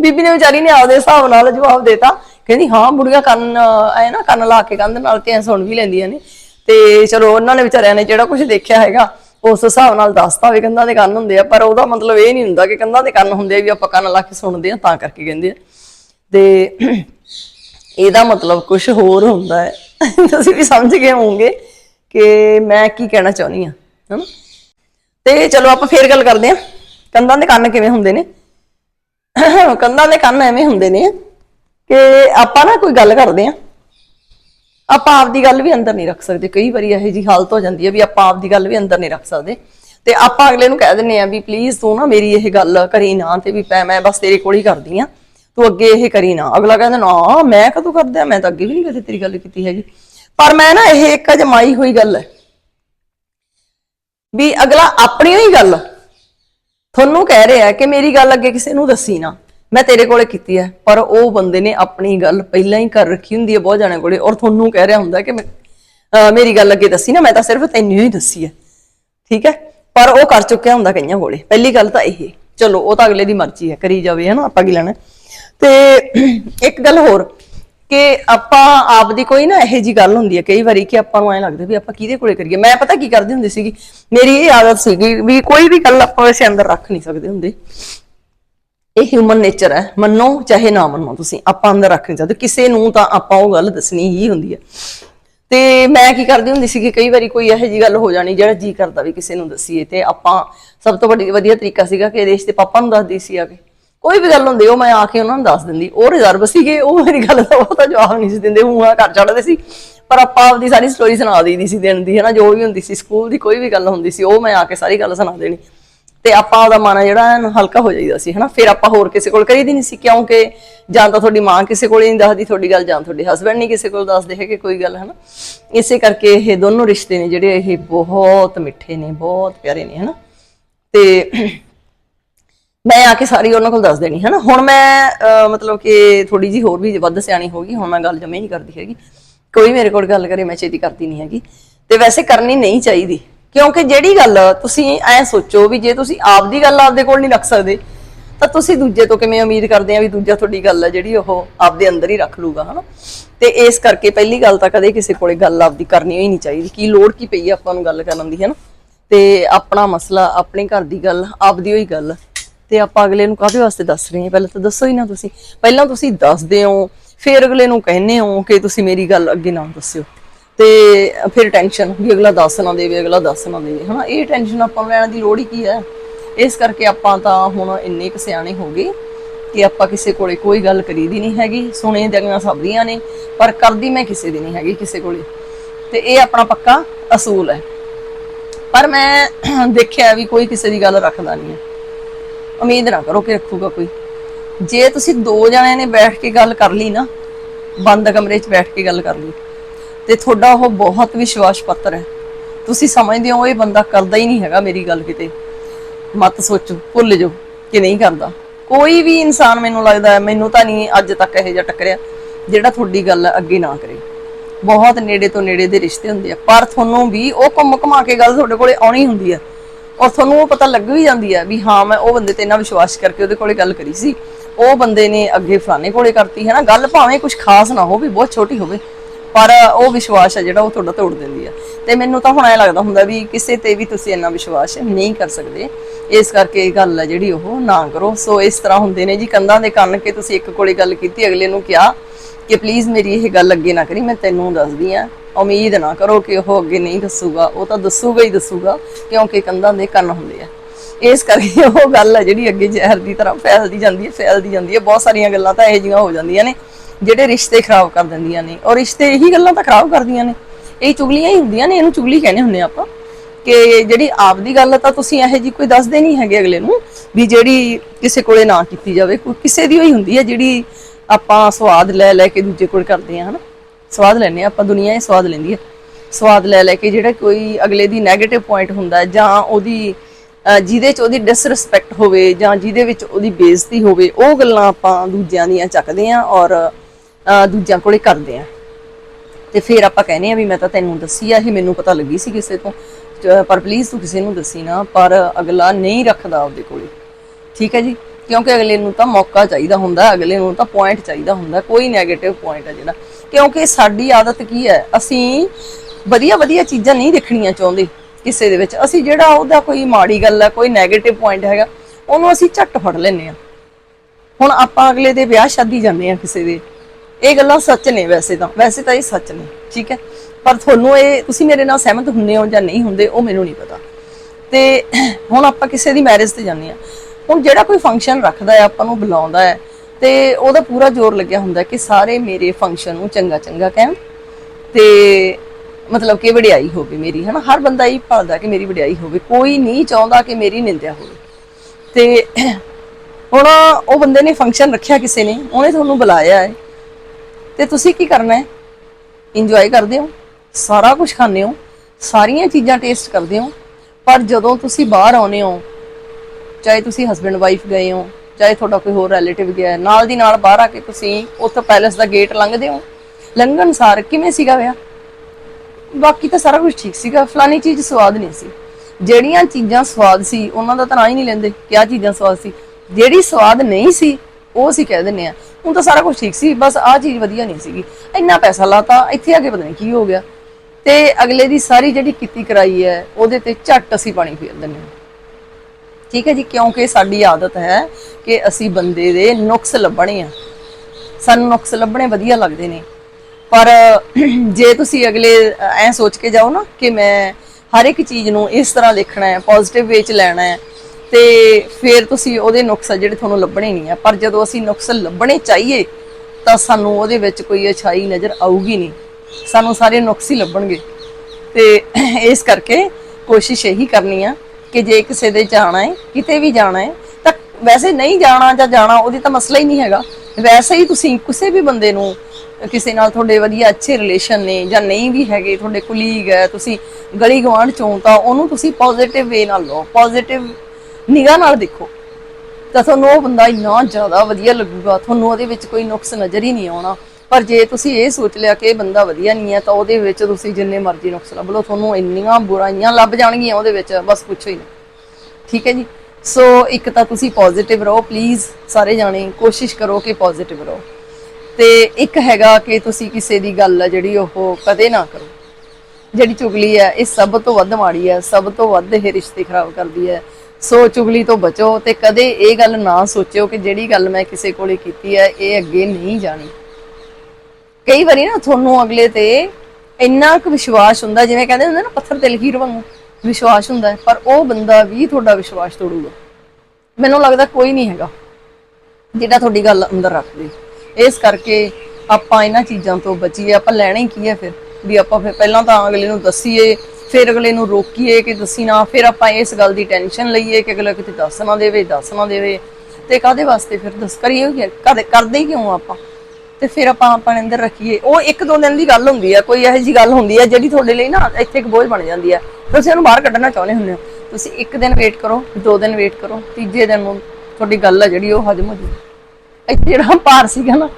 S1: ਬੀਬੀ ਨੇ ਵਿਚਾਰੀ ਨੇ ਆਪਦੇ ਹਿਸਾਬ ਨਾਲ ਜਵਾਬ ਦੇਤਾ। ਕਹਿੰਦੀ, ਹਾਂ, ਬੁੜੀਆਂ ਕੰਨ, ਐ ਨਾ, ਕੰਨ ਲਾ ਕੇ ਕੰਧ ਨਾਲ ਤੇ ਐਂ ਸੁਣ ਵੀ ਲੈਂਦੀਆਂ ਨੇ। ਤੇ ਚਲੋ, ਉਹਨਾਂ ਨੇ ਵਿਚਾਰਿਆਂ ਨੇ ਜਿਹੜਾ ਕੁਝ ਦੇਖਿਆ ਹੈਗਾ, ਉਸ ਹਿਸਾਬ ਨਾਲ ਦੱਸਤਾ ਵੀ ਕੰਧਾਂ ਦੇ ਕੰਨ ਹੁੰਦੇ ਆ, ਪਰ ਉਹਦਾ ਮਤਲਬ ਇਹ ਨਹੀਂ ਹੁੰਦਾ ਕਿ ਕੰਧਾਂ ਦੇ ਕੰਨ ਹੁੰਦੇ ਆ ਵੀ ਆਪਾਂ ਕੰਨ ਲਾ ਕੇ ਸੁਣਦੇ ਆ, ਤਾਂ ਕਰਕੇ ਕਹਿੰਦੇ ਆ। ਤੇ ਇਹਦਾ ਮਤਲਬ ਕੁਝ ਹੋਰ ਹੁੰਦਾ ਹੈ। ਤੁਸੀਂ ਵੀ ਸਮਝ ਗਏ ਹੋਵੋਗੇ ਕਿ ਮੈਂ ਕੀ ਕਹਿਣਾ ਚਾਹੁੰਦੀ ਆ ਹਨਾ? ਤੇ ਚਲੋ ਆਪਾਂ ਫੇਰ ਗੱਲ ਕਰਦੇ ਆ ਕੰਧਾਂ ਦੇ ਕੰਨ ਕਿਵੇਂ ਹੁੰਦੇ ਨੇ? ਕੰਧਾਂ ਦੇ ਕੰਨ ਐਵੇਂ ਹੁੰਦੇ ਨੇ ਕਿ ਆਪਾਂ ਨਾ ਕੋਈ ਗੱਲ ਕਰਦੇ ਆ ਆਪਾਂ ਆਪਦੀ ਗੱਲ ਵੀ ਅੰਦਰ ਨਹੀਂ ਰੱਖ ਸਕਦੇ। ਕਈ ਵਾਰੀ ਇਹੋ ਜੀ ਹਾਲਤ ਹੋ ਜਾਂਦੀ ਹੈ ਵੀ ਆਪਾਂ ਆਪਦੀ ਗੱਲ ਵੀ ਅੰਦਰ ਨਹੀਂ ਰੱਖ ਸਕਦੇ। ਤੇ ਆਪਾਂ ਅਗਲੇ ਨੂੰ ਕਹਿ ਦਿੰਨੇ ਆ ਵੀ ਪਲੀਜ਼ ਤੂੰ ਨਾ ਮੇਰੀ ਇਹ ਗੱਲ ਕਰੀ ਨਾ ਤੇ ਵੀ ਪੈ- ਮੈਂ ਬਸ ਤੇਰੇ ਕੋਲ ਹੀ ਕਰਦੀ ਆ ਤੂੰ ਅੱਗੇ ਇਹ ਕਰੀ ਨਾ। ਅਗਲਾ ਕਹਿੰਦਾ, ਨਾ, ਮੈਂ ਕਦੋਂ ਕਰਦਾ? ਮੈਂ ਤਾਂ ਅੱਗੇ ਵੀ ਨਹੀਂ ਕਦੇ ਤੇਰੀ ਗੱਲ ਕੀਤੀ ਹੈਗੀ। ਪਰ ਮੈਂ ਨਾ ਇਹ ਇੱਕ ਅਜਮਾਈ ਹੋਈ ਗੱਲ ਹੈ ਵੀ ਅਗਲਾ ਆਪਣੀ ਹੀ ਗੱਲ ਤੁਹਾਨੂੰ ਕਹਿ ਰਿਹਾ ਕਿ ਮੇਰੀ ਗੱਲ ਅੱਗੇ ਕਿਸੇ ਨੂੰ ਦੱਸੀ ਨਾ। ਮੈਂ ਤੇਰੇ ਕੋਲੇ ਕੀਤੀ ਹੈ, ਪਰ ਉਹ ਬੰਦੇ ਨੇ ਆਪਣੀ ਗੱਲ ਪਹਿਲਾਂ ਹੀ ਕਰ ਰੱਖੀ ਹੁੰਦੀ ਹੈ ਬਹੁਤ ਜਾਣੇ ਕੋਲੇ। ਔਰ ਤੁਹਾਨੂੰ ਕਹਿ ਰਿਹਾ ਹੁੰਦਾ ਕਿ ਮੈਂ, ਅਹ, ਮੇਰੀ ਗੱਲ ਅੱਗੇ ਦੱਸੀ ਨਾ, ਮੈਂ ਤਾਂ ਸਿਰਫ ਤੈਨੂੰ ਹੀ ਦੱਸੀ ਹੈ। ਠੀਕ ਹੈ? ਪਰ ਉਹ ਕਰ ਚੁੱਕਿਆ ਹੁੰਦਾ ਕਈਆਂ ਕੋਲੇ। ਪਹਿਲੀ ਗੱਲ ਤਾਂ ਇਹ ਚਲੋ, ਉਹ ਤਾਂ ਅਗਲੇ ਦੀ ਮਰਜ਼ੀ ਹੈ, ਕਰੀ ਜਾਵੇ, ਹਨਾ? ਆਪਾਂ ਕੀ ਲੈਣਾ? ਤੇ ਇੱਕ ਗੱਲ ਹੋਰ ਕਿ ਆਪਾਂ ਆਪ ਦੀ ਕੋਈ ਨਾ ਇਹੋ ਜੀ ਗੱਲ ਹੁੰਦੀ ਹੈ ਕਈ ਵਾਰੀ ਕਿ ਆਪਾਂ ਨੂੰ ਐ ਲੱਗਦਾ ਵੀ ਆਪਾਂ ਕਿਹਦੇ ਕੋਲੇ ਕਰੀਏ। ਮੈਂ ਪਤਾ ਕੀ ਕਰਦੀ ਹੁੰਦੀ ਸੀਗੀ, ਮੇਰੀ ਇਹ ਆਦਤ ਸੀਗੀ ਵੀ ਕੋਈ ਵੀ ਗੱਲ ਆਪਾਂ ਵੈਸੇ ਅੰਦਰ ਰੱਖ ਨਹੀਂ ਸਕਦੇ ਹੁੰਦੇ। ਇਹ ਹਿਊਮਨ ਨੇਚਰ ਹੈ, ਮੰਨੋ ਚਾਹੇ ਨਾ ਮੰਨੋ ਤੁਸੀਂ, ਆਪਾਂ ਅੰਦਰ ਰੱਖ ਨਹੀਂ ਸਕਦੇ। ਕਿਸੇ ਨੂੰ ਤਾਂ ਆਪਾਂ ਉਹ ਗੱਲ ਦੱਸਣੀ ਹੀ ਹੁੰਦੀ ਹੈ। ਤੇ ਮੈਂ ਕੀ ਕਰਦੀ ਹੁੰਦੀ ਸੀ ਕਿ ਕਈ ਵਾਰੀ ਕੋਈ ਇਹੋ ਜੀ ਗੱਲ ਹੋ ਜਾਣੀ ਜਿਹੜਾ ਜੀ ਕਰਦਾ ਵੀ ਕਿਸੇ ਨੂੰ ਦੱਸੀਏ ਤੇ ਆਪਾਂ ਸਭ ਤੋਂ ਵੱਡੀ ਵਧੀਆ ਤਰੀਕਾ ਸੀਗਾ ਕਿ ਦੇਸ਼ ਦੇ ਪਾਪਾ ਨੂੰ ਦੱਸਦੀ ਸੀ ਆ ਕੇ। ਕੋਈ ਵੀ ਗੱਲ ਹੁੰਦੀ, ਉਹ ਮੈਂ ਆ ਕੇ ਉਹਨਾਂ ਨੂੰ ਦੱਸ ਦਿੰਦੀ। ਉਹ ਰਿਜ਼ਰਵ ਸੀਗੇ, ਉਹ ਮੇਰੀ ਗੱਲ ਦਾ ਬਹੁਤਾ ਜਵਾਬ ਨਹੀਂ ਸੀ ਦਿੰਦੇ, ਹੂੰ ਆ ਕਰ ਛੱਡਦੇ ਸੀ। ਪਰ ਆਪਾਂ ਆਪਦੀ ਸਾਰੀ ਸਟੋਰੀ ਸੁਣਾ ਦਈਦੀ ਸੀ ਦਿਨ ਦੀ ਹੈ ਨਾ ਜੋ ਵੀ ਹੁੰਦੀ ਸੀ ਸਕੂਲ ਦੀ ਕੋਈ ਵੀ ਗੱਲ ਹੁੰਦੀ ਸੀ, ਉਹ ਮੈਂ ਆ ਕੇ ਸਾਰੀ ਗੱਲ ਸੁਣਾ ਦੇਣੀ। ਤੇ ਆਪਾਂ ਉਹਦਾ ਮਨ ਜਿਹੜਾ ਹਲਕਾ ਹੋ ਜਾਈਦਾ ਸੀ, ਹਨਾ। ਫਿਰ ਆਪਾਂ ਹੋਰ ਕਿਸੇ ਕੋਲ ਕਰੀਦੀ ਨਹੀਂ ਸੀ, ਕਿਉਂਕਿ ਜਾਂ ਤਾਂ ਤੁਹਾਡੀ ਮਾਂ ਕਿਸੇ ਕੋਲ ਹੀ ਨਹੀਂ ਦੱਸਦੀ ਤੁਹਾਡੀ ਗੱਲ, ਜਾਂ ਤੁਹਾਡੇ ਹਸਬੰਡ ਨਹੀਂ ਕਿਸੇ ਕੋਲ ਦੱਸਦੇ ਹੈਗੇ ਕੋਈ ਗੱਲ, ਹਨਾ। ਇਸੇ ਕਰਕੇ ਇਹ ਦੋਨੋਂ ਰਿਸ਼ਤੇ ਨੇ ਜਿਹੜੇ ਇਹ ਬਹੁਤ ਮਿੱਠੇ ਨੇ, ਬਹੁਤ ਪਿਆਰੇ ਨੇ, ਹਨਾ। ਤੇ ਮੈਂ ਆ ਕੇ ਸਾਰੀ ਉਹਨਾਂ ਕੋਲ ਦੱਸ ਦੇਣੀ ਹੈ ਨਾ ਹੁਣ ਮੈਂ ਅਹ, ਮਤਲਬ ਕਿ ਥੋੜੀ ਜੀ ਹੋਰ ਵੀ ਵੱਧ ਸਿਆਣੀ ਹੋ ਗਈ ਹੁਣ ਮੈਂ ਗੱਲ ਜਮੇ ਨਹੀਂ ਕਰਦੀ ਹੈਗੀ। ਕੋਈ ਮੇਰੇ ਕੋਲ ਗੱਲ ਕਰੇ ਮੈਂ ਛੇਤੀ ਕਰਦੀ ਨਹੀਂ ਹੈਗੀ। ਤੇ ਵੈਸੇ ਕਰਨੀ ਨਹੀਂ ਚਾਹੀਦੀ ਕਿਉਂਕਿ ਜਿਹੜੀ ਗੱਲ ਤੁਸੀਂ ਐ ਸੋਚੋ ਵੀ ਜੇ ਤੁਸੀਂ ਆਪਦੀ ਗੱਲ ਆਪਦੇ ਕੋਲ ਨਹੀਂ ਰੱਖ ਸਕਦੇ ਤਾਂ ਤੁਸੀਂ ਦੂਜੇ ਤੋਂ ਕਿਵੇਂ ਉਮੀਦ ਕਰਦੇ ਆ ਵੀ ਦੂਜਾ ਤੁਹਾਡੀ ਗੱਲ ਆ ਜਿਹੜੀ ਉਹ ਆਪਦੇ ਅੰਦਰ ਹੀ ਰੱਖ ਲੂਗਾ ਹਨਾ? ਤੇ ਇਸ ਕਰਕੇ ਪਹਿਲੀ ਗੱਲ ਤਾਂ ਕਦੇ ਕਿਸੇ ਕੋਲੇ ਗੱਲ ਆਪਦੀ ਕਰਨੀ ਹੀ ਨਹੀਂ ਚਾਹੀਦੀ ਕੀ ਲੋੜ ਕੀ ਪਈ ਆ ਆਪਾਂ ਨੂੰ ਗੱਲ ਕਰਨ ਦੀ ਹਨਾ? ਤੇ ਆਪਣਾ ਮਸਲਾ ਆਪਣੇ ਘਰ ਦੀ ਗੱਲ ਆਪਦੀ ਹੋਈ ਗੱਲ। ਤੇ ਆਪਾਂ ਅਗਲੇ ਨੂੰ ਕਾਹਦੇ ਵਾਸਤੇ ਦੱਸ ਰਹੇ ਹਾਂ? ਪਹਿਲਾਂ ਤਾਂ ਦੱਸੋ ਹੀ ਨਾ ਤੁਸੀਂ। ਪਹਿਲਾਂ ਤੁਸੀਂ ਦੱਸਦੇ ਹੋ, ਫਿਰ ਅਗਲੇ ਨੂੰ ਕਹਿੰਦੇ ਹੋ ਕਿ ਤੁਸੀਂ ਮੇਰੀ ਗੱਲ ਅੱਗੇ ਨਾ ਦੱਸਿਓ। ਤੇ ਫਿਰ ਟੈਨਸ਼ਨ ਵੀ ਅਗਲਾ ਦੱਸ ਨਾ ਦੇਵੇ, ਅਗਲਾ ਦੱਸ ਨਾ ਦੇਵੇ। ਹਨਾ, ਇਹ ਟੈਨਸ਼ਨ ਆਪਾਂ ਲੈਣ ਦੀ ਲੋੜ ਹੀ ਕੀ ਹੈ? ਇਸ ਕਰਕੇ ਆਪਾਂ ਤਾਂ ਹੁਣ ਇੰਨੇ ਕੁ ਸਿਆਣੇ ਹੋ ਗਏ ਕਿ ਆਪਾਂ ਕਿਸੇ ਕੋਲੇ ਕੋਈ ਗੱਲ ਕਰੀਦੀ ਨਹੀਂ ਹੈਗੀ। ਸੁਣੇ ਦੀਆਂ ਸਭ ਨੇ, ਪਰ ਕਰਦੀ ਮੈਂ ਕਿਸੇ ਦੀ ਨਹੀਂ ਹੈਗੀ ਕਿਸੇ ਕੋਲੇ। ਤੇ ਇਹ ਆਪਣਾ ਪੱਕਾ ਅਸੂਲ ਹੈ। ਪਰ ਮੈਂ ਦੇਖਿਆ ਵੀ ਕੋਈ ਕਿਸੇ ਦੀ ਗੱਲ ਰੱਖਦਾ ਨਹੀਂ ਹੈ। ਉਮੀਦ ਨਾ ਕਰੋ ਕਿ ਰੱਖੂਗਾ ਕੋਈ। ਜੇ ਤੁਸੀਂ ਦੋ ਜਣਿਆਂ ਨੇ ਬੈਠ ਕੇ ਗੱਲ ਕਰ ਲਈ ਨਾ, ਬੰਦ ਕਮਰੇ 'ਚ ਬੈਠ ਕੇ ਗੱਲ ਕਰ ਲਈ, ਤੇ ਤੁਹਾਡਾ ਉਹ ਬਹੁਤ ਵਿਸ਼ਵਾਸ ਪੱਤਰ ਹੈ। ਤੁਸੀਂ ਸਮਝਦੇ ਹੋ ਇਹ ਬੰਦਾ ਕਰਦਾ ਹੀ ਨਹੀਂ ਹੈਗਾ ਮੇਰੀ ਗੱਲ ਕਿਤੇ। ਮਤ ਸੋਚੋ, ਭੁੱਲ ਜਾਓ ਕਿ ਨਹੀਂ ਕਰਦਾ। ਕੋਈ ਵੀ ਇਨਸਾਨ ਮੈਨੂੰ ਲੱਗਦਾ ਮੈਨੂੰ ਤਾਂ ਨਹੀਂ ਅੱਜ ਤੱਕ ਇਹੋ ਜਿਹਾ ਟੱਕਰਿਆ ਜਿਹੜਾ ਤੁਹਾਡੀ ਗੱਲ ਅੱਗੇ ਨਾ ਕਰੇ। ਬਹੁਤ ਨੇੜੇ ਤੋਂ ਨੇੜੇ ਦੇ ਰਿਸ਼ਤੇ ਹੁੰਦੇ ਆ, ਪਰ ਤੁਹਾਨੂੰ ਵੀ ਉਹ ਘੁੰਮ ਘੁਮਾ ਕੇ ਗੱਲ ਤੁਹਾਡੇ ਕੋਲੇ ਆਉਣੀ ਹੁੰਦੀ ਹੈ। ਔਰ ਤੁਹਾਨੂੰ ਉਹ ਪਤਾ ਲੱਗ ਵੀ ਜਾਂਦੀ ਹੈ ਵੀ ਹਾਂ, ਮੈਂ ਉਹ ਬੰਦੇ ਤੇ ਇੰਨਾ ਵਿਸ਼ਵਾਸ ਕਰਕੇ ਉਹਦੇ ਕੋਲੇ ਗੱਲ ਕਰੀ ਸੀ। ਉਹ ਬੰਦੇ ਨੇ ਅੱਗੇ ਫਲਾਣੇ ਕੋਲੇ ਕਰਤੀ ਹੈ ਨਾ ਗੱਲ ਭਾਵੇਂ ਕੁਝ ਖਾਸ ਨਾ ਹੋਵੇ, ਬਹੁਤ ਛੋਟੀ ਹੋਵੇ, ਪਰ ਉਹ ਵਿਸ਼ਵਾਸ ਹੈ ਜਿਹੜਾ ਉਹ ਤੁਹਾਡਾ ਤੋੜ ਦਿੰਦੀ ਆ ਤੇ ਮੈਨੂੰ ਤਾਂ ਹੁਣ ਐ ਲੱਗਦਾ ਹੁੰਦਾ ਵੀ ਕਿਸੇ ਤੇ ਵੀ ਤੁਸੀਂ ਇੰਨਾ ਵਿਸ਼ਵਾਸ ਨਹੀਂ ਕਰ ਸਕਦੇ। ਇਸ ਕਰਕੇ ਇਹ ਗੱਲ ਹੈ ਜਿਹੜੀ ਉਹ ਨਾ ਕਰੋ। ਸੋ ਇਸ ਤਰ੍ਹਾਂ ਹੁੰਦੇ ਨੇ ਜੀ, ਕੰਧਾਂ ਦੇ ਕੰਨ ਕੇ ਤੁਸੀਂ ਇੱਕ ਕੋਲੇ ਗੱਲ ਕੀਤੀ, ਅਗਲੇ ਨੂੰ ਕਿਹਾ ਕਿ ਪਲੀਜ਼ ਮੇਰੀ ਇਹ ਗੱਲ ਅੱਗੇ ਨਾ ਕਰੀ, ਮੈਂ ਤੈਨੂੰ ਦੱਸਦੀ ਆ ਉਮੀਦ ਨਾ ਕਰੋ ਕਿ ਉਹ ਅੱਗੇ ਨਹੀਂ ਦੱਸੂਗਾ। ਉਹ ਤਾਂ ਦੱਸੂਗਾ ਹੀ ਦੱਸੂਗਾ, ਕਿਉਂਕਿ ਕੰਧਾਂ ਦੇ ਕੰਨ ਹੁੰਦੇ ਆ। ਇਸ ਕਰਕੇ ਉਹ ਗੱਲ ਹੈ ਜਿਹੜੀ ਅੱਗੇ ਜ਼ਹਿਰ ਦੀ ਤਰ੍ਹਾਂ ਫੈਲਦੀ ਜਾਂਦੀ ਹੈ, ਫੈਲਦੀ ਜਾਂਦੀ ਹੈ। ਬਹੁਤ ਸਾਰੀਆਂ ਗੱਲਾਂ ਤਾਂ ਇਹੋ ਜਿਹੀਆਂ ਹੋ ਜਾਂਦੀਆਂ ਨੇ, ਜਿਹੜੇ ਰਿਸ਼ਤੇ ਖਰਾਬ ਕਰ ਦਿੰਦੀਆਂ ਨੇ। ਔਰ ਰਿਸ਼ਤੇ ਇਹੀ ਗੱਲਾਂ ਤਾਂ ਖਰਾਬ ਕਰਦੀਆਂ ਨੇ। ਇਹ ਚੁਗਲੀਆਂ ਹੀ ਹੁੰਦੀਆਂ ਨੇ, ਇਹਨੂੰ ਚੁਗਲੀ ਕਹਿੰਦੇ ਹੁੰਦੇ ਆਪਾਂ। ਕਿ ਜਿਹੜੀ ਆਪ ਦੀ ਗੱਲ ਤਾਂ ਤੁਸੀਂ ਇਹੋ ਜੀ ਕੋਈ ਦੱਸਦੇ ਨਹੀਂ ਹੈਗੇ ਅਗਲੇ ਨੂੰ ਵੀ ਜਿਹੜੀ ਕਿਸੇ ਕੋਲੇ ਨਾ ਕੀਤੀ ਜਾਵੇ। ਕੋਈ ਕਿਸੇ ਦੀ ਹੋਈ ਹੁੰਦੀ ਹੈ ਜਿਹੜੀ ਆਪਾਂ ਸਵਾਦ ਲੈ ਲੈ ਕੇ ਦੂਜੇ ਕੋਲ ਕਰਦੇ ਆ, ਹਨਾ? ਸਵਾਦ ਲੈਨੇ ਆਪਾਂ ਦੁਨੀਆ ਇਹ ਸਵਾਦ ਲੈਂਦੀ ਹੈ। ਸਵਾਦ ਲੈ ਲੈ ਕੇ ਜਿਹੜਾ ਕੋਈ ਅਗਲੇ ਦੀ 네ਗੇਟਿਵ ਪੁਆਇੰਟ ਹੁੰਦਾ ਜਾਂ ਉਹਦੀ ਜਿਹਦੇ ਚ ਉਹਦੀ ਡਿਸਰੈਸਪੈਕਟ ਹੋਵੇ ਜਾਂ ਜਿਹਦੇ ਵਿੱਚ ਉਹਦੀ ਬੇਇੱਜ਼ਤੀ ਹੋਵੇ, ਉਹ ਗੱਲਾਂ ਆਪਾਂ ਦੂਜਿਆਂ ਦੀਆਂ ਚੱਕਦੇ ਆ ਔਰ ਦੂਜਿਆਂ ਕੋਲੇ ਕਰਦੇ ਆ ਤੇ ਫਿਰ ਆਪਾਂ ਕਹਿੰਦੇ ਆ ਵੀ ਮੈਂ ਤਾਂ ਤੈਨੂੰ ਦੱਸੀ ਆ, ਇਹ ਮੈਨੂੰ ਪਤਾ ਲੱਗੀ ਸੀ ਕਿਸੇ ਤੋਂ। ਪਰ ਪਲੀਜ਼ ਤੂੰ ਕਿਸੇ ਨੂੰ ਦੱਸੀ ਨਾ, ਪਰ ਅਗਲਾ ਨਹੀਂ ਰੱਖਦਾ ਉਹਦੇ ਕੋਲੇ। ਠੀਕ ਹੈ ਜੀ? ਕਿਉਂਕਿ ਅਗਲੇ ਨੂੰ ਤਾਂ ਮੌਕਾ ਚਾਹੀਦਾ ਹੁੰਦਾ, ਅਗਲੇ ਨੂੰ ਤਾਂ ਪੁਆਇੰਟ ਚਾਹੀਦਾ ਹੁੰਦਾ, ਕੋਈ 네ਗੇਟਿਵ ਪੁਆਇੰਟ ਆ ਜਿਹੜਾ। ਕਿਉਂਕਿ ਸਾਡੀ ਆਦਤ ਕੀ ਹੈ? ਅਸੀਂ ਵਧੀਆ ਵਧੀਆ ਚੀਜ਼ਾਂ ਨਹੀਂ ਦੇਖਣੀਆਂ ਚਾਹੁੰਦੇ ਕਿਸੇ ਦੇ ਵਿੱਚ। ਅਸੀਂ ਜਿਹੜਾ ਉਹਦਾ ਕੋਈ ਮਾੜੀ ਗੱਲ ਹੈ, ਕੋਈ 네ਗੇਟਿਵ ਪੁਆਇੰਟ ਹੈਗਾ, ਉਹਨੂੰ ਅਸੀਂ ਝੱਟ ਫੜ ਲੈਂਦੇ ਆ ਹੁਣ ਆਪਾਂ ਅਗਲੇ ਦੇ ਵਿਆਹ ਸ਼ਾਦੀ ਜਾਂਦੇ ਆ ਕਿਸੇ ਦੇ। ਇਹ ਗੱਲਾਂ ਸੱਚ ਨੇ ਵੈਸੇ ਤਾਂ। ਵੈਸੇ ਤਾਂ ਇਹ ਸੱਚ ਨੇ, ਠੀਕ ਹੈ? ਪਰ ਤੁਹਾਨੂੰ ਇਹ, ਤੁਸੀਂ ਮੇਰੇ ਨਾਲ ਸਹਿਮਤ ਹੁੰਦੇ ਹੋ ਜਾਂ ਨਹੀਂ ਹੁੰਦੇ, ਉਹ ਮੈਨੂੰ ਨਹੀਂ ਪਤਾ। ਤੇ ਹੁਣ ਆਪਾਂ ਕਿਸੇ ਦੀ ਮੈਰਿਜ ਤੇ ਜਾਂਦੇ ਆ ਹੁਣ ਜਿਹੜਾ ਕੋਈ ਫੰਕਸ਼ਨ ਰੱਖਦਾ ਹੈ, ਆਪਾਂ ਨੂੰ ਬੁਲਾਉਂਦਾ ਹੈ ਤੇ ਉਹਦਾ ਪੂਰਾ ਜ਼ੋਰ ਲੱਗਿਆ ਹੁੰਦਾ ਕਿ ਸਾਰੇ ਮੇਰੇ ਫੰਕਸ਼ਨ ਨੂੰ ਚੰਗਾ ਚੰਗਾ ਕਹਿਣ ਤੇ ਮਤਲਬ ਕਿ ਵਡਿਆਈ ਹੋਵੇ ਮੇਰੀ, ਹਨਾ? ਹਰ ਬੰਦਾ ਇਹ ਭਾਲਦਾ ਕਿ ਮੇਰੀ ਵਡਿਆਈ ਹੋਵੇ। ਕੋਈ ਨਹੀਂ ਚਾਹੁੰਦਾ ਕਿ ਮੇਰੀ ਨਿੰਦਿਆ ਹੋਵੇ। ਤੇ ਹੁਣ ਉਹ ਬੰਦੇ ਨੇ ਫੰਕਸ਼ਨ ਰੱਖਿਆ ਕਿਸੇ ਨੇ, ਉਹਨੇ ਤੁਹਾਨੂੰ ਬੁਲਾਇਆ ਹੈ। ਤੇ ਤੁਸੀਂ ਕੀ ਕਰਨਾ ਹੈ? ਇੰਜੋਏ ਕਰਦੇ ਹੋ, ਸਾਰਾ ਕੁਝ ਖਾਂਦੇ ਹੋ, ਸਾਰੀਆਂ ਚੀਜ਼ਾਂ ਟੇਸਟ ਕਰਦੇ ਹੋ, ਪਰ ਜਦੋਂ ਤੁਸੀਂ ਬਾਹਰ ਆਉਨੇ ਹੋ, ਚਾਹੇ ਤੁਸੀਂ ਹਸਬੰਡ ਵਾਈਫ ਗਏ ਹੋ ਚਾਹੇ ਤੁਹਾਡਾ ਕੋਈ ਹੋਰ ਰਿਲੇਟਿਵ ਗਿਆ ਨਾਲ ਦੀ ਨਾਲ ਬਾਹਰ ਆ ਕੇ ਤੁਸੀਂ ਉੱਥੇ ਪੈਲੇਸ ਦਾ ਗੇਟ ਲੰਘਦੇ ਹੋ। ਲੰਘਣ ਸਾਰ ਕਿਵੇਂ ਸੀਗਾ ਵਿਆਹ? ਬਾਕੀ ਤਾਂ ਸਾਰਾ ਕੁਝ ਠੀਕ ਸੀਗਾ, ਫਲਾਨੀ ਚੀਜ਼ ਸਵਾਦ ਨਹੀਂ ਸੀ। ਜਿਹੜੀਆਂ ਚੀਜ਼ਾਂ ਸਵਾਦ ਸੀ, ਉਹਨਾਂ ਦਾ ਤਾਂ ਨਾਂ ਹੀ ਨਹੀਂ ਲੈਂਦੇ, ਕਿਆ ਚੀਜ਼ਾਂ ਸਵਾਦ ਸੀ। ਜਿਹੜੀ ਸਵਾਦ ਨਹੀਂ ਸੀ, ਉਹ ਅਸੀਂ ਕਹਿ ਦਿੰਨੇ ਆ ਹੁਣ ਤਾਂ ਸਾਰਾ ਕੁਝ ਠੀਕ ਸੀ, ਬਸ ਆਹ ਚੀਜ਼ ਵਧੀਆ ਨਹੀਂ ਸੀਗੀ। ਇੰਨਾ ਪੈਸਾ ਲਾਤਾ, ਇੱਥੇ ਆ ਕੇ ਪਤਾ ਨਹੀਂ ਕੀ ਹੋ ਗਿਆ। ਤੇ ਅਗਲੇ ਦੀ ਸਾਰੀ ਜਿਹੜੀ ਕੀਤੀ ਕਰਾਈ ਹੈ, ਉਹਦੇ ਤੇ ਝੱਟ ਅਸੀਂ ਪਾਣੀ ਫੇਰ ਦਿੰਨੇ ਆ ਠੀਕ ਹੈ ਜੀ, ਕਿਉਂਕਿ ਸਾਡੀ ਆਦਤ ਹੈ ਕਿ ਅਸੀਂ ਬੰਦੇ ਦੇ ਨੁਕਸ ਲੱਭਣੇ ਆ। ਸਾਨੂੰ ਨੁਕਸ ਲੱਭਣੇ ਵਧੀਆ ਲੱਗਦੇ ਨੇ। ਪਰ ਜੇ ਤੁਸੀਂ ਅਗਲੇ, ਐ ਸੋਚ ਕੇ ਜਾਓ ਨਾ ਕਿ ਮੈਂ ਹਰ ਇੱਕ ਚੀਜ਼ ਨੂੰ ਇਸ ਤਰ੍ਹਾਂ ਦੇਖਣਾ ਹੈ ਪੋਜ਼ਿਟਿਵ ਵੇ ਚ ਲੈਣਾ ਹੈ, ਤੇ ਫਿਰ ਤੁਸੀਂ ਉਹਦੇ ਨੁਕਸ ਆ ਜਿਹੜੇ ਤੁਹਾਨੂੰ ਲੱਭਣੇ ਨਹੀਂ ਆ। ਪਰ ਜਦੋਂ ਅਸੀਂ ਨੁਕਸ ਲੱਭਣੇ ਚਾਹੀਏ, ਤਾਂ ਸਾਨੂੰ ਉਹਦੇ ਵਿੱਚ ਕੋਈ ਅਛਾਈ ਨਜ਼ਰ ਆਊਗੀ ਨਹੀਂ। ਸਾਨੂੰ ਸਾਰੇ ਨੁਕਸ ਹੀ ਲੱਭਣਗੇ। ਤੇ ਇਸ ਕਰਕੇ ਕੋਸ਼ਿਸ਼ ਇਹੀ ਕਰਨੀ ਆ ਕਿ ਜੇ ਕਿਸੇ ਦੇ ਜਾਣਾ ਹੈ, ਕਿਤੇ ਵੀ ਜਾਣਾ ਹੈ, ਤਾਂ ਵੈਸੇ ਨਹੀਂ ਜਾਣਾ ਜਾਂ ਜਾਣਾ, ਉਹਦੀ ਤਾਂ ਮਸਲਾ ਹੀ ਨਹੀਂ ਹੈਗਾ। ਵੈਸੇ ਹੀ ਤੁਸੀਂ ਕਿਸੇ ਵੀ ਬੰਦੇ ਨੂੰ, ਕਿਸੇ ਨਾਲ ਤੁਹਾਡੇ ਵਧੀਆ ਅੱਛੇ ਰਿਲੇਸ਼ਨ ਨੇ ਜਾਂ ਨਹੀਂ ਵੀ ਹੈਗੇ, ਤੁਹਾਡੇ ਕੁਲੀਗ ਹੈ, ਤੁਸੀਂ ਗਲੀ ਗਵਾਂਢ ਚੋਂ ਤਾਂ ਉਹਨੂੰ ਤੁਸੀਂ ਪੋਜ਼ਿਟਿਵ ਵੇ ਨਾਲ ਲਓ। ਪੋਜ਼ਿਟਿਵ ਨਿਗਾਹ ਨਾਲ ਦੇਖੋ। ਤਾਂ ਤੁਹਾਨੂੰ ਉਹ ਬੰਦਾ ਇੰਨਾ ਜ਼ਿਆਦਾ ਵਧੀਆ ਲੱਗੂਗਾ, ਤੁਹਾਨੂੰ ਉਹਦੇ ਵਿੱਚ ਕੋਈ ਨੁਕਸ ਨਜ਼ਰ ਹੀ ਨਹੀਂ ਆਉਣਾ। ਪਰ ਜੇ ਤੁਸੀਂ ਇਹ ਸੋਚ ਲਿਆ ਕਿ ਇਹ ਬੰਦਾ ਵਧੀਆ ਨਹੀਂ ਹੈ, ਤਾਂ ਉਹਦੇ ਵਿੱਚ ਤੁਸੀਂ ਜਿੰਨੇ ਮਰਜ਼ੀ ਨੁਕਸ ਲੱਭ ਲਓ, ਤੁਹਾਨੂੰ ਇੰਨੀਆਂ ਬੁਰਾਈਆਂ ਲੱਭ ਜਾਣਗੀਆਂ ਉਹਦੇ ਵਿੱਚ, ਬਸ ਪੁੱਛੋ ਹੀ ਨਹੀਂ ਠੀਕ ਹੈ ਜੀ? ਸੋ ਇੱਕ ਤਾਂ ਤੁਸੀਂ ਪੋਜ਼ਿਟਿਵ ਰਹੋ ਪਲੀਜ਼ ਸਾਰੇ ਜਾਣੇ ਕੋਸ਼ਿਸ਼ ਕਰੋ ਕਿ ਪੋਜ਼ਿਟਿਵ ਰਹੋ। ਤੇ ਇੱਕ ਹੈਗਾ ਕਿ ਤੁਸੀਂ ਕਿਸੇ ਦੀ ਗੱਲ ਆ ਜਿਹੜੀ ਉਹ ਕਦੇ ਨਾ ਕਰੋ। ਜਿਹੜੀ ਚੁਗਲੀ ਹੈ, ਇਹ ਸਭ ਤੋਂ ਵੱਧ ਮਾੜੀ ਹੈ, ਸਭ ਤੋਂ ਵੱਧ ਇਹ ਰਿਸ਼ਤੇ ਖਰਾਬ ਕਰਦੀ ਹੈ। ਸੋ ਚੁਗਲੀ ਤੋਂ ਬਚੋ ਤੇ ਕਦੇ ਇਹ ਗੱਲ ਨਾ ਸੋਚਿਓ ਕਿ ਜਿਹੜੀ ਗੱਲ ਮੈਂ ਕਿਸੇ ਕੋਲੇ ਕੀਤੀ ਹੈ, ਇਹ ਅੱਗੇ ਨਹੀਂ ਜਾਣੀ। ਕਈ ਵਾਰੀ ਨਾ ਤੁਹਾਨੂੰ ਅਗਲੇ ਤੇ ਇੰਨਾ ਕੁ ਵਿਸ਼ਵਾਸ ਹੁੰਦਾ, ਜਿਵੇਂ ਕਹਿੰਦੇ ਹੁੰਦੇ ਨਾ ਪੱਥਰ ਤੇ ਲਕੀਰ ਵਾਂਗੂ, ਵਿਸ਼ਵਾਸ ਹੁੰਦਾ ਪਰ ਉਹ ਬੰਦਾ ਵੀ ਤੁਹਾਡਾ ਵਿਸ਼ਵਾਸ ਤੋੜੂਗਾ। ਮੈਨੂੰ ਲੱਗਦਾ ਕੋਈ ਨਹੀਂ ਹੈਗਾ ਜਿਹੜਾ ਤੁਹਾਡੀ ਗੱਲ ਅੰਦਰ ਰੱਖਦੇ। ਇਸ ਕਰਕੇ ਆਪਾਂ ਇਹਨਾਂ ਚੀਜ਼ਾਂ ਤੋਂ ਬਚੀਏ, ਆਪਾਂ ਲੈਣਾ ਹੀ ਕੀ ਹੈ ਫਿਰ? ਵੀ ਆਪਾਂ ਫਿਰ ਪਹਿਲਾਂ ਤਾਂ ਅਗਲੇ ਨੂੰ ਦੱਸੀਏ, ਫਿਰ ਅਗਲੇ ਨੂੰ ਰੋਕੀਏ ਕਿ ਦੱਸੀ ਨਾ, ਫਿਰ ਆਪਾਂ ਇਸ ਗੱਲ ਦੀ ਟੈਨਸ਼ਨ ਲਈਏ ਕਿ ਅਗਲਾ ਕਿਤੇ ਦੱਸ ਨਾ ਦੇਵੇ, ਦੱਸ ਨਾ ਦੇਵੇ। ਤੇ ਕਾਦੇ ਵਾਸਤੇ ਫਿਰ ਦੱਸ ਕਰੀਏ ਕੀ ਕਦੇ ਕਰਦੇ ਕਿਉਂ ਆਪਾਂ? ਤੇ ਫਿਰ ਆਪਾਂ ਆਪਣੇ ਅੰਦਰ ਰੱਖੀਏ। ਉਹ ਇੱਕ ਦੋ ਦਿਨ ਦੀ ਗੱਲ ਹੁੰਦੀ ਹੈ ਕੋਈ ਇਹੋ ਜੀ ਗੱਲ ਹੁੰਦੀ ਹੈ ਜਿਹੜੀ ਤੁਹਾਡੇ ਲਈ ਨਾ ਇੱਥੇ ਇੱਕ ਬੋਝ ਬਣ ਜਾਂਦੀ ਹੈ ਤੁਸੀਂ ਉਹਨੂੰ ਬਾਹਰ ਕੱਢਣਾ ਚਾਹੁੰਦੇ ਹੁੰਦੇ ਹੋ। ਤੁਸੀਂ ਇੱਕ ਦਿਨ ਵੇਟ ਕਰੋ, ਦੋ ਦਿਨ ਵੇਟ ਕਰੋ, ਤੀਜੇ ਦਿਨ ਤੁਹਾਡੀ ਗੱਲ ਹੈ ਜਿਹੜੀ ਉਹ ਹਜਮ ਹੋ ਜੂ। ਇੱਥੇ ਜਿਹੜਾ ਭਾਰ ਸੀਗਾ ਨਾ,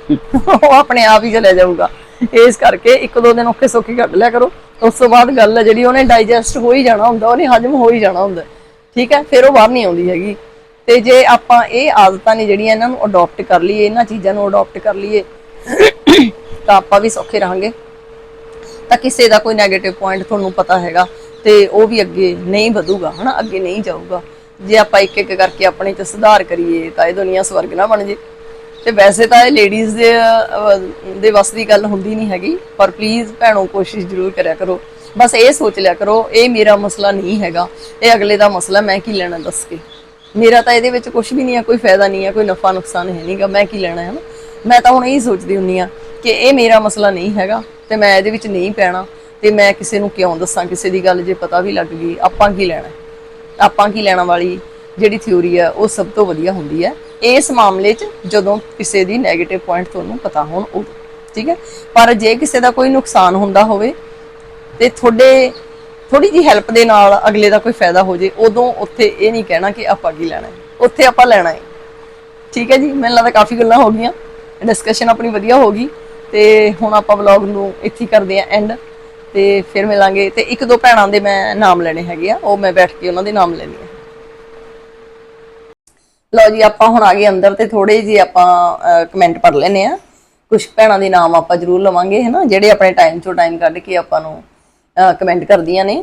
S1: ਉਹ ਆਪਣੇ ਆਪ ਹੀ ਚਲੇ ਜਾਊਗਾ। ਇਸ ਕਰਕੇ ਇੱਕ ਦੋ ਦਿਨ ਔਖੇ ਸੌਖੇ ਕੱਢ ਲਿਆ ਕਰੋ। ਉਸ ਤੋਂ ਬਾਅਦ ਗੱਲ ਹੈ ਜਿਹੜੀ ਉਹਨੇ ਡਾਈਜੈਸਟ ਹੋ ਹੀ ਜਾਣਾ ਹੁੰਦਾ, ਉਹਨੇ ਹਜਮ ਹੋ ਹੀ ਜਾਣਾ ਹੁੰਦਾ। ਠੀਕ ਹੈ, ਫਿਰ ਉਹ ਬਾਹਰ ਨਹੀਂ ਆਉਂਦੀ ਹੈਗੀ। ਤੇ ਜੇ ਆਪਾਂ ਇਹ ਆਦਤਾਂ ਨੇ ਜਿਹੜੀਆਂ ਇਹਨਾਂ ਨੂੰ ਅਡਾਪਟ ਕਰ ਲਈਏ, ਇਹਨਾਂ ਚੀਜ਼ਾਂ ਨੂੰ ਅਡਾਪਟ ਕਰ ਲਈਏ ਤਾਂ ਆਪਾਂ ਵੀ ਸੌਖੇ ਰਹਾਂਗੇ। ਤਾਂ ਕਿਸੇ ਦਾ ਕੋਈ 네ਗੇਟਿਵ ਪੁਆਇੰਟ ਤੁਹਾਨੂੰ ਪਤਾ ਹੈਗਾ ਤੇ ਉਹ ਵੀ ਅੱਗੇ ਨਹੀਂ ਵਧੂਗਾ, ਹਨਾ? ਅੱਗੇ ਨਹੀਂ ਜਾਊਗਾ। ਜੇ ਆਪਾਂ ਇੱਕ ਇੱਕ ਕਰਕੇ ਆਪਣੇ ਚ ਸੁਧਾਰ ਕਰੀਏ ਤਾਂ ਇਹ ਦੁਨੀਆ ਸਵਰਗ ਨਾ ਬਣ ਜੇ। ਤੇ ਵੈਸੇ ਤਾਂ ਇਹ ਲੇਡੀਜ਼ ਦੇ ਦੇ ਵੱਸ ਦੀ ਗੱਲ ਹੁੰਦੀ ਨਹੀਂ ਹੈਗੀ, ਪਰ ਪਲੀਜ਼ ਭੈਣੋ, ਕੋਸ਼ਿਸ਼ ਜ਼ਰੂਰ ਕਰਿਆ ਕਰੋ। ਬਸ ਇਹ ਸੋਚ ਲਿਆ ਕਰੋ, ਇਹ ਮੇਰਾ ਮਸਲਾ ਨਹੀਂ ਹੈਗਾ। ਇਹ ਅਗਲੇ ਦਾ ਮਸਲਾ ਮੈਂ ਕੀ ਲੈਣਾ ਦੱਸ ਕੇ? ਮੇਰਾ ਤਾਂ ਇਹਦੇ ਵਿੱਚ ਕੁਝ ਵੀ ਨਹੀਂ ਹੈ ਕੋਈ ਫਾਇਦਾ ਨਹੀਂ ਹੈ ਕੋਈ ਨਫਾ ਨੁਕਸਾਨ ਹੈ ਨਹੀਂਗਾ ਮੈਂ ਕੀ ਲੈਣਾ ਹੈ ਨਾ ਮੈਂ ਤਾਂ ਹੁਣ ਇਹੀ ਸੋਚਦੀ ਹੁੰਨੀ ਆ ਕਿ ਇਹ ਮੇਰਾ ਮਸਲਾ ਨਹੀਂ ਹੈਗਾ ਤੇ ਮੈਂ ਇਹਦੇ ਵਿੱਚ ਨਹੀਂ ਪੈਣਾ ਤੇ ਮੈਂ ਕਿਸੇ ਨੂੰ ਕਿਉਂ ਦੱਸਾਂ, ਕਿਸੇ ਦੀ ਗੱਲ ਜੇ ਪਤਾ ਵੀ ਲੱਗ ਗਈ, ਆਪਾਂ ਕੀ ਲੈਣਾ? ਆਪਾਂ ਕੀ ਲੈਣਾ ਵਾਲੀ ਜਿਹੜੀ ਥਿਊਰੀ ਹੈ ਉਹ ਸਭ ਤੋਂ ਵਧੀਆ ਹੁੰਦੀ ਹੈ। ਇਸ ਮਾਮਲੇ 'ਚ ਜਦੋਂ ਕਿਸੇ ਦੀ 네ਗੇਟਿਵ ਪੁਆਇੰਟ ਤੁਹਾਨੂੰ ਪਤਾ ਹੋਣ, ਉਹ ਠੀਕ ਹੈ? ਪਰ ਜੇ ਕਿਸੇ ਦਾ ਕੋਈ ਨੁਕਸਾਨ ਹੁੰਦਾ ਹੋਵੇ ਤੇ ਤੁਹਾਡੇ ਥੋੜੀ ਜੀ ਹੈਲਪ ਦੇ ਨਾਲ ਅਗਲੇ ਦਾ ਕੋਈ ਫਾਇਦਾ ਹੋ ਜੇ, ਉਦੋਂ ਉੱਥੇ ਇਹ ਨਹੀਂ ਕਹਿਣਾ ਕਿ ਆਪਾਂ ਕੀ ਲੈਣਾ ਹੈ। ਉੱਥੇ ਆਪਾਂ ਲੈਣਾ ਹੈ। ਠੀਕ ਹੈ ਜੀ? ਮੈਨੂੰ ਲੱਗਦਾ ਕਾਫੀ ਗੱਲਾਂ ਹੋ ਗਈਆਂ। ਡਿਸਕਸ਼ਨ ਆਪਣੀ ਵਧੀਆ ਹੋ ਗਈ ਤੇ ਹੁਣ ਆਪਾਂ ਵਲੌਗ ਨੂੰ ਇੱਥੇ ਕਰਦੇ ਆਂ ਐਂਡ ਤੇ ਫਿਰ ਮਿਲਾਂਗੇ ਤੇ ਇੱਕ ਦੋ ਭੈਣਾਂ ਦੇ ਮੈਂ ਨਾਮ ਲੈਣੇ ਹੈਗੇ ਆ, ਉਹ ਮੈਂ ਬੈਠ ਕੇ ਉਹਨਾਂ ਦੇ ਨਾਮ ਲੈਣੀ ਆ ਲਓ ਜੀ, ਆਪਾਂ ਹੁਣ ਆ ਗਏ ਅੰਦਰ ਤੇ ਥੋੜੇ ਜੀ ਆਪਾਂ ਕਮੈਂਟ ਪੜ੍ਹ ਲੈਨੇ ਆ ਕੁਝ ਭੈਣਾਂ ਦੇ ਨਾਮ ਆਪਾਂ ਜ਼ਰੂਰ ਲਵਾਂਗੇ, ਹਨਾ? ਜਿਹੜੇ ਆਪਣੇ ਟਾਈਮ ਤੋਂ ਟਾਈਮ ਕੱਢ ਕੇ ਆਪਾਂ ਨੂੰ ਕਮੈਂਟ ਕਰਦੀਆਂ ਨੇ।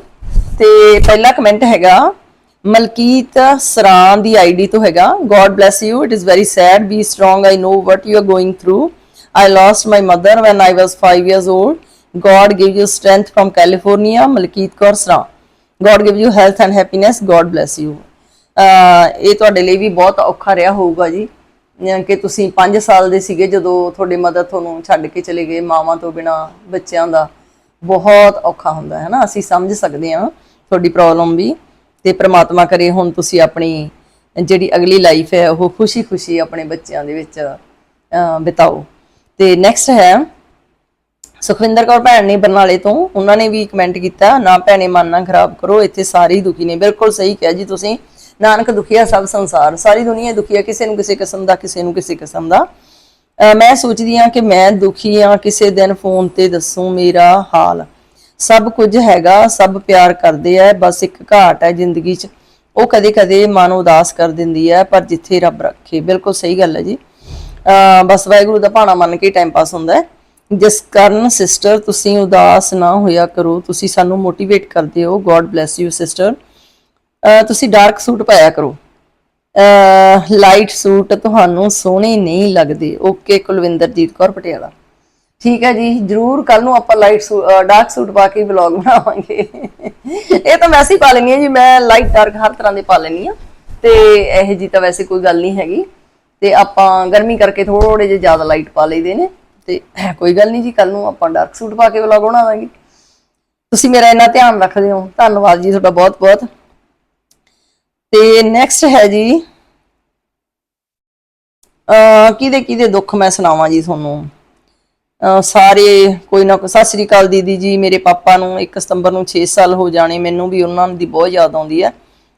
S1: ਤੇ ਪਹਿਲਾ ਕਮੈਂਟ ਹੈਗਾ ਮਲਕੀਤ ਸਰਾਂ ਦੀ ਆਈਡੀ ਤੋਂ ਹੈਗਾ। God bless you it is very sad be strong I know what you are going through I lost my mother when I was 5 years old. God give you strength from California Malkit Kaur Sran God give you health and happiness God bless you ਇਹ ਤੁਹਾਡੇ ਲਈ ਵੀ ਬਹੁਤ ਔਖਾ ਰਿਹਾ ਹੋਊਗਾ ਜੀ। ਕਿ ਤੁਸੀਂ 5 ਸਾਲ ਦੇ ਸੀਗੇ ਜਦੋਂ ਤੁਹਾਡੇ ਮਦਰ ਤੁਹਾਨੂੰ ਛੱਡ ਕੇ ਚਲੇ ਗਏ ਮਾਵਾਂ ਤੋਂ ਬਿਨਾ ਬੱਚਿਆਂ ਦਾ। ਬਹੁਤ ਔਖਾ ਹੁੰਦਾ ਹੈ ਨਾ। ਅਸੀਂ ਸਮਝ ਸਕਦੇ ਹਾਂ ਤੁਹਾਡੀ ਪ੍ਰੋਬਲਮ ਵੀ। ਤੇ ਪ੍ਰਮਾਤਮਾ ਕਰੇ ਹੁਣ ਤੁਸੀਂ ਆਪਣੀ ਜਿਹੜੀ ਅਗਲੀ ਲਾਈਫ ਹੈ, ਉਹ ਖੁਸ਼ੀ-ਖੁਸ਼ੀ ਆਪਣੇ ਬੱਚਿਆਂ ਦੇ ਵਿੱਚ ਬਿਤਾਓ। ਤੇ ਨੈਕਸਟ ਹੈ, ਸੁਖਵਿੰਦਰ ਕੌਰ ਭੈਣ ਨੇ ਬਰਨਾਲੇ ਤੋਂ, ਉਹਨਾਂ ਨੇ ਵੀ ਕਮੈਂਟ ਕੀਤਾ, ਨਾ ਭੈਣੇ, ਮਨ ਨਾ ਖਰਾਬ ਕਰੋ, ਇੱਥੇ ਸਾਰੇ ਹੀ ਦੁਖੀ ਨੇ। ਬਿਲਕੁਲ ਸਹੀ ਕਿਹਾ ਜੀ ਤੁਸੀਂ। ਨਾਨਕ ਦੁਖੀਆ ਸਭ ਸੰਸਾਰ, ਸਾਰੀ ਦੁਨੀਆ ਦੁਖੀ ਹੈ ਕਿਸੇ ਨੂੰ ਕਿਸੇ ਕਿਸਮ ਦਾ, ਕਿਸੇ ਨੂੰ ਕਿਸੇ ਕਿਸਮ ਦਾ। ਮੈਂ ਸੋਚਦੀ ਹਾਂ ਕਿ ਮੈਂ ਦੁਖੀ ਹਾਂ, ਕਿਸੇ ਦਿਨ ਫੋਨ ਤੇ ਦੱਸੂ ਮੇਰਾ ਹਾਲ। ਸਭ ਕੁਝ ਹੈਗਾ, ਸਭ ਪਿਆਰ ਕਰਦੇ ਆ, ਬਸ ਇੱਕ ਘਾਟ ਹੈ ਜ਼ਿੰਦਗੀ 'ਚ। ਉਹ ਕਦੇ-ਕਦੇ ਮਨ ਉਦਾਸ ਕਰ ਦਿੰਦੀ ਹੈ ਪਰ ਜਿੱਥੇ ਰੱਬ ਰੱਖੇ। ਬਿਲਕੁਲ ਸਹੀ ਗੱਲ ਹੈ ਜੀ। ਬਸ ਵਾਹਿਗੁਰੂ ਦਾ ਭਾਣਾ ਮੰਨ ਕੇ ਟਾਈਮ ਪਾਸ ਹੁੰਦਾ ਹੈ। ਜਿਸ ਕਾਰਨ ਸਿਸਟਰ ਤੁਸੀਂ ਉਦਾਸ ਨਾ ਹੋਇਆ ਕਰੋ, ਤੁਸੀਂ ਸਾਨੂੰ ਮੋਟੀਵੇਟ ਕਰਦੇ ਹੋ। ਗੋਡ ਬlesਸ ਯੂ ਸਿਸਟਰ ਤੁਸੀਂ ਡਾਰਕ ਸੂਟ ਪਾਇਆ ਕਰੋ। ਲਾਈਟ ਸੂਟ ਤੁਹਾਨੂੰ ਸੋਹਣੇ ਨਹੀਂ ਲੱਗਦੇ। ਓਕੇ ਕੁਲਵਿੰਦਰਜੀਤ ਕੌਰ ਪਟਿਆਲਾ। ਠੀਕ ਹੈ ਜੀ, ਜਰੂਰ ਕੱਲ ਨੂੰ ਆਪਾਂ ਲਾਈਟ ਡਾਰਕ ਸੂਟ ਪਾ ਕੇ ਵਲੌਗ ਬਣਾਵਾਂਗੇ। ਇਹ ਤਾਂ ਵੈਸੇ ਹੀ ਪਾ ਲੈਣੀ ਹੈ ਜੀ, ਮੈਂ ਲਾਈਟ ਡਾਰਕ ਹਰ ਤਰ੍ਹਾਂ ਦੇ ਪਾ ਲੈਣੀ ਆ ਤੇ ਇਹ ਜੀ ਤਾਂ ਵੈਸੇ ਕੋਈ ਗੱਲ ਨਹੀਂ ਹੈਗੀ। ਤੇ ਆਪਾਂ ਗਰਮੀ ਕਰਕੇ ਥੋੜੇ ਜਿਹਾ ਜ਼ਿਆਦਾ ਲਾਈਟ ਪਾ ਲਈਦੇ ਨੇ। ਤੇ ਕੋਈ ਗੱਲ ਨਹੀਂ ਜੀ ਕੱਲ ਨੂੰ ਆਪਾਂ ਡਾਰਕ ਸੂਟ ਪਾ ਕੇ ਵਲੌਗ ਬਣਾਵਾਂਗੇ। ਤੁਸੀਂ ਮੇਰਾ ਇੰਨਾ ਧਿਆਨ ਰੱਖਦੇ ਹੋ। ਧੰਨਵਾਦ ਜੀ ਤੁਹਾਡਾ ਬਹੁਤ ਬਹੁਤ ਤੇ ਨੈਕਸਟ ਹੈ ਜੀ ਅ ਕਿਹਦੇ ਕਿਹਦੇ ਦੁੱਖ ਮੈਂ ਸੁਣਾਵਾਂ ਜੀ ਤੁਹਾਨੂੰ? ਸਾਰੇ ਕੋਈ ਨਾ ਕੋਈ, ਸਤਿ ਸ੍ਰੀ ਅਕਾਲ ਦੀਦੀ ਜੀ, ਮੇਰੇ ਪਾਪਾ ਨੂੰ 1 ਸਤੰਬਰ ਨੂੰ 6 ਸਾਲ ਹੋ ਜਾਣੇ, ਮੈਨੂੰ ਵੀ ਉਹਨਾਂ ਦੀ ਬਹੁਤ ਯਾਦ ਆਉਂਦੀ ਹੈ।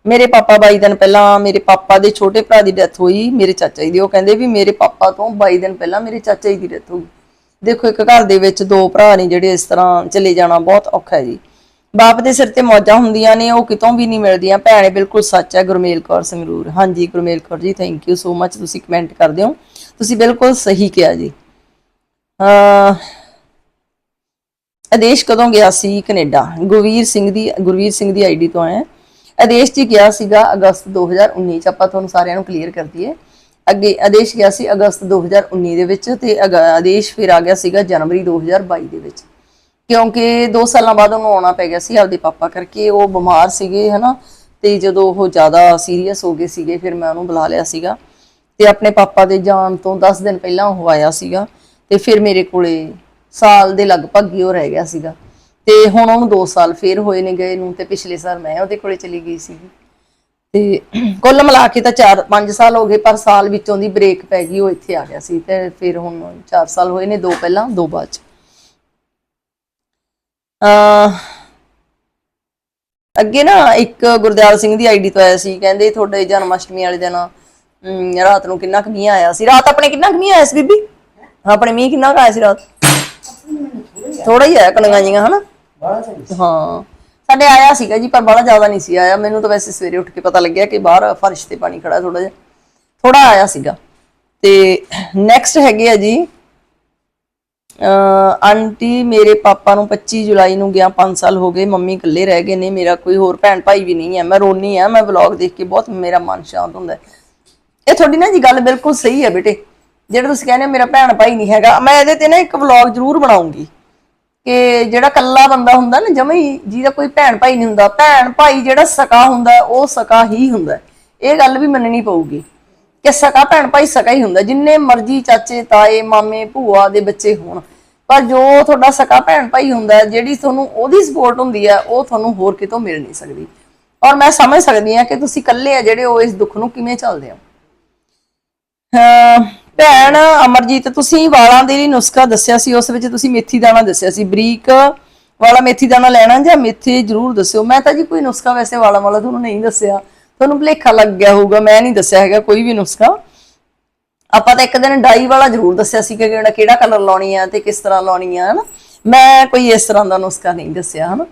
S1: ਮੇਰੇ ਪਾਪਾ 22 ਦਿਨ ਪਹਿਲਾਂ, ਮੇਰੇ ਪਾਪਾ ਦੇ ਛੋਟੇ ਭਰਾ ਦੀ ਡੈਥ ਹੋਈ, ਮੇਰੇ ਚਾਚਾ ਜੀ ਦੀ। ਉਹ ਕਹਿੰਦੇ ਵੀ ਮੇਰੇ ਪਾਪਾ ਤੋਂ 22 ਦਿਨ ਪਹਿਲਾਂ ਮੇਰੇ ਚਾਚਾ ਜੀ ਦੀ ਡੈਥ ਹੋ ਗਈ ਦੇਖੋ, ਇੱਕ ਘਰ ਦੇ ਵਿੱਚ ਦੋ ਭਰਾ ਨੇ ਜਿਹੜੇ ਇਸ ਤਰ੍ਹਾਂ ਚਲੇ ਜਾਣਾ ਬਹੁਤ ਔਖਾ ਹੈ ਜੀ। ਬਾਪ ਦੇ ਸਿਰ ਤੇ ਮੌਜਾਂ ਹੁੰਦੀਆਂ ਨੇ, ਉਹ ਕਿਤੋਂ ਵੀ ਨਹੀਂ ਮਿਲਦੀਆਂ। ਭੈਣੇ, ਬਿਲਕੁਲ ਸੱਚ ਹੈ, ਗੁਰਮੇਲ ਕੌਰ ਸੰਗਰੂਰ। ਹਾਂਜੀ, Gurmel Kaur ji thank you so ਮੱਚ ਤੁਸੀਂ ਕਮੈਂਟ ਕਰਦੇ ਹੋ। ਤੁਸੀਂ ਬਿਲਕੁਲ ਸਹੀ ਕਿਹਾ ਜੀ। ਆਦੇਸ਼ ਕਦੋਂ ਗਿਆ ਸੀ ਕੈਨੇਡਾ? ਗੁਰਵੀਰ ਸਿੰਘ ਦੀ, ਗੁਰਵੀਰ ਸਿੰਘ ਦੀ ਆਈਡੀ ਤੋਂ ਆਇਆ ਆਦੇਸ਼ ਜੀ ਗਿਆ ਸੀਗਾ ਅਗਸਤ 2019 ਚ। ਆਪਾਂ ਤੁਹਾਨੂੰ ਸਾਰਿਆਂ ਨੂੰ ਕਲੀਅਰ ਕਰ ਦਈਏ। ਅੱਗੇ ਆਦੇਸ਼ ਗਿਆ ਸੀ ਅਗਸਤ 2019 ਦੇ ਵਿੱਚ ਤੇ ਅਗ- ਆਦੇਸ਼ ਫਿਰ ਆ ਗਿਆ ਸੀਗਾ ਜਨਵਰੀ 2022 ਦੇ ਵਿੱਚ। ਕਿਉਂਕਿ 2 ਸਾਲਾਂ ਬਾਅਦ ਉਹਨੂੰ ਆਉਣਾ ਪੈ ਗਿਆ ਸੀ ਆਪਦੇ ਪਾਪਾ ਕਰਕੇ। ਉਹ ਬਿਮਾਰ ਸੀਗੇ, ਹਨਾ? ਤੇ ਜਦੋਂ ਉਹ ਜ਼ਿਆਦਾ ਸੀਰੀਅਸ ਹੋ ਗਏ ਸੀਗੇ, ਫਿਰ ਮੈਂ ਉਹਨੂੰ ਬੁਲਾ ਲਿਆ ਸੀਗਾ। ਤੇ ਆਪਣੇ ਪਾਪਾ ਦੇ ਜਾਣ ਤੋਂ 10 ਦਿਨ ਪਹਿਲਾਂ ਉਹ ਆਇਆ ਸੀਗਾ। ਤੇ ਫਿਰ ਮੇਰੇ ਕੋਲੇ ਸਾਲ ਦੇ ਲਗਭਗ ਹੀ ਉਹ ਰਹਿ ਗਿਆ ਸੀਗਾ। ਤੇ ਹੁਣ ਉਹਨੂੰ 2 ਸਾਲ ਫੇਰ ਹੋਏ ਨੇ ਗਏ ਨੂੰ ਤੇ ਪਿਛਲੇ ਸਾਲ ਮੈਂ ਉਹਦੇ ਕੋਲੇ ਚਲੀ ਗਈ ਸੀਗੀ। ਤੇ ਕੁੱਲ ਮਿਲਾ ਕੇ ਤਾਂ 4-5 ਸਾਲ ਹੋ ਗਏ ਪਰ ਸਾਲ ਵਿੱਚੋਂ ਦੀ ਬ੍ਰੇਕ ਪੈ ਗਈ ਉਹ ਇੱਥੇ ਆ ਗਿਆ ਸੀ ਤੇ ਫਿਰ ਹੁਣ 4 ਸਾਲ ਹੋਏ ਨੇ ਦੋ ਪਹਿਲਾਂ ਦੋ ਬਾਅਦ ਚ। ਅਹ ਅੱਗੇ ਨਾ ਇੱਕ ਗੁਰਦਿਆਲ ਸਿੰਘ ਦੀ ਆਈਡੀ ਤੋਂ ਆਇਆ ਸੀ ਕਹਿੰਦੇ ਤੁਹਾਡੇ ਜਨਮ ਅਸ਼ਟਮੀ ਵਾਲੇ ਦਿਨ ਅਮ, ਰਾਤ ਨੂੰ ਕਿੰਨਾ ਕੁ ਮੀਂਹ ਆਇਆ ਸੀ? ਰਾਤ ਆਪਣੇ ਕਿੰਨਾ ਕੁ ਮੀਂਹ ਆਇਆ ਸੀ ਬੀਬੀ? ਆਪਣੇ ਮੀਂਹ ਕਿੰਨਾ ਕੁ ਆਇਆ ਸੀ ਰਾਤ? ਥੋੜਾ ਹੀ ਆਇਆ ਕਣੀਆਂ ਜੀਆਂ ਹਨਾ? ਹਾਂ। ਸਾਡੇ ਆਇਆ ਸੀਗਾ ਜੀ ਪਰ ਬੜਾ ਜ਼ਿਆਦਾ ਨਹੀਂ ਸੀ ਆਇਆ। ਮੈਨੂੰ ਤਾਂ ਵੈਸੇ ਸਵੇਰੇ ਉੱਠ ਕੇ ਪਤਾ ਲੱਗਿਆ ਕਿ ਬਾਹਰ ਫਰਸ਼ ਤੇ ਪਾਣੀ ਖੜਾ ਥੋੜਾ ਜਿਹਾ। ਥੋੜਾ ਆਇਆ ਸੀਗਾ। ਤੇ ਨੈਕਸਟ ਹੈਗੇ ਆ ਜੀ ਆਂਟੀ ਮੇਰੇ ਪਾਪਾ ਨੂੰ 25 ਜੁਲਾਈ ਨੂੰ ਗਿਆ 5 ਸਾਲ ਹੋ ਗਏ ਮੰਮੀ ਇਕੱਲੇ ਰਹਿ ਗਏ ਨੇ ਮੇਰਾ ਕੋਈ ਹੋਰ ਭੈਣ ਭਾਈ ਵੀ ਨਹੀਂ ਹੈ। ਮੈਂ ਰੋਨੀ ਆ ਮੈਂ ਵਲੌਗ ਦੇਖ ਕੇ ਬਹੁਤ ਮੇਰਾ ਮਨ ਸ਼ਾਂਤ ਹੁੰਦਾ ਇਹ ਤੁਹਾਡੀ ਨਾ ਜੀ ਗੱਲ ਬਿਲਕੁਲ ਸਹੀ ਹੈ ਬੇਟੇ। ਜਿਹੜਾ ਤੁਸੀਂ ਕਹਿੰਦੇ ਮੇਰਾ ਭੈਣ ਭਾਈ ਨਹੀਂ ਹੈਗਾ, ਮੈਂ ਇਹਦੇ ਤੇ ਨਾ ਇੱਕ ਵਲੌਗ ਜ਼ਰੂਰ ਬਣਾਉਂਗੀ ਕਿ ਜਿਹੜਾ ਕੱਲਾ ਬੰਦਾ ਹੁੰਦਾ ਨਾ, ਜਮਾ ਹੀ ਜਿਹਦਾ ਕੋਈ ਭੈਣ ਭਾਈ ਨਹੀਂ ਹੁੰਦਾ, ਭੈਣ ਭਾਈ ਜਿਹੜਾ ਸਕਾ ਹੁੰਦਾ, ਉਹ ਸਕਾ ਹੀ ਹੁੰਦਾ। ਇਹ ਗੱਲ ਵੀ ਮੰਨਣੀ ਪਊਗੀ ਕਿ ਸਕਾ ਭੈਣ ਭਾਈ ਸਕਾ ਹੀ ਹੁੰਦਾ, ਜਿੰਨੇ ਮਰਜ਼ੀ ਚਾਚੇ, ਤਾਏ, ਮਾਮੇ, ਭੂਆ ਦੇ ਬੱਚੇ ਹੋਣ, ਪਰ ਜੋ ਤੁਹਾਡਾ ਸਕਾ ਭੈਣ ਭਾਈ ਹੁੰਦਾ, ਜਿਹੜੀ ਤੁਹਾਨੂੰ ਉਹਦੀ ਸਪੋਰਟ ਹੁੰਦੀ ਹੈ ਉਹ ਤੁਹਾਨੂੰ ਹੋਰ ਕਿਤੋਂ ਮਿਲ ਨਹੀਂ ਸਕਦੀ। ਔਰ ਮੈਂ ਸਮਝ ਸਕਦੀ ਹਾਂ ਕਿ ਤੁਸੀਂ ਇਕੱਲੇ ਆ ਜਿਹੜੇ ਉਹ ਇਸ ਦੁੱਖ ਨੂੰ ਕਿਵੇਂ ਚੱਲਦੇ ਹੋ। ਅਹ ਭੈਣ, ਅਮਰਜੀਤ, ਤੁਸੀਂ ਵਾਲਾਂ ਦੇ ਲਈ ਨੁਸਖਾ ਦੱਸਿਆ ਸੀ, ਉਸ ਵਿੱਚ ਤੁਸੀਂ ਮੇਥੀ ਦਾਣਾ ਦੱਸਿਆ ਸੀ। ਬਰੀਕ ਵਾਲਾ ਮੇਥੀ ਦਾਣਾ ਲੈਣਾ ਜਾਂ ਮੇਥੇ ਜ਼ਰੂਰ ਦੱਸਿਓ। ਮੈਂ ਤਾਂ ਜੀ ਕੋਈ ਨੁਸਖਾ ਵੈਸੇ ਵਾਲਾਂ ਵਾਲਾ ਤੁਹਾਨੂੰ ਨਹੀਂ ਦੱਸਿਆ। ਤੁਹਾਨੂੰ ਭੁਲੇਖਾ ਲੱਗ ਗਿਆ ਹੋਊਗਾ, ਮੈਂ ਨਹੀਂ ਦੱਸਿਆ ਹੈਗਾ ਕੋਈ ਵੀ ਨੁਸਖਾ। ਆਪਾਂ ਤਾਂ ਇੱਕ ਦਿਨ ਡਾਈ ਵਾਲਾ ਜ਼ਰੂਰ ਦੱਸਿਆ ਸੀ ਕਿ ਕਿਹੜਾ ਕਿਹੜਾ ਕਲਰ ਲਾਉਣੀ ਆ ਤੇ ਕਿਸ ਤਰ੍ਹਾਂ ਲਾਉਣੀ ਆ, ਹਨਾ? ਮੈਂ ਕੋਈ ਇਸ ਤਰ੍ਹਾਂ ਦਾ ਨੁਸਖਾ ਨਹੀਂ ਦੱਸਿਆ, ਹਨਾ?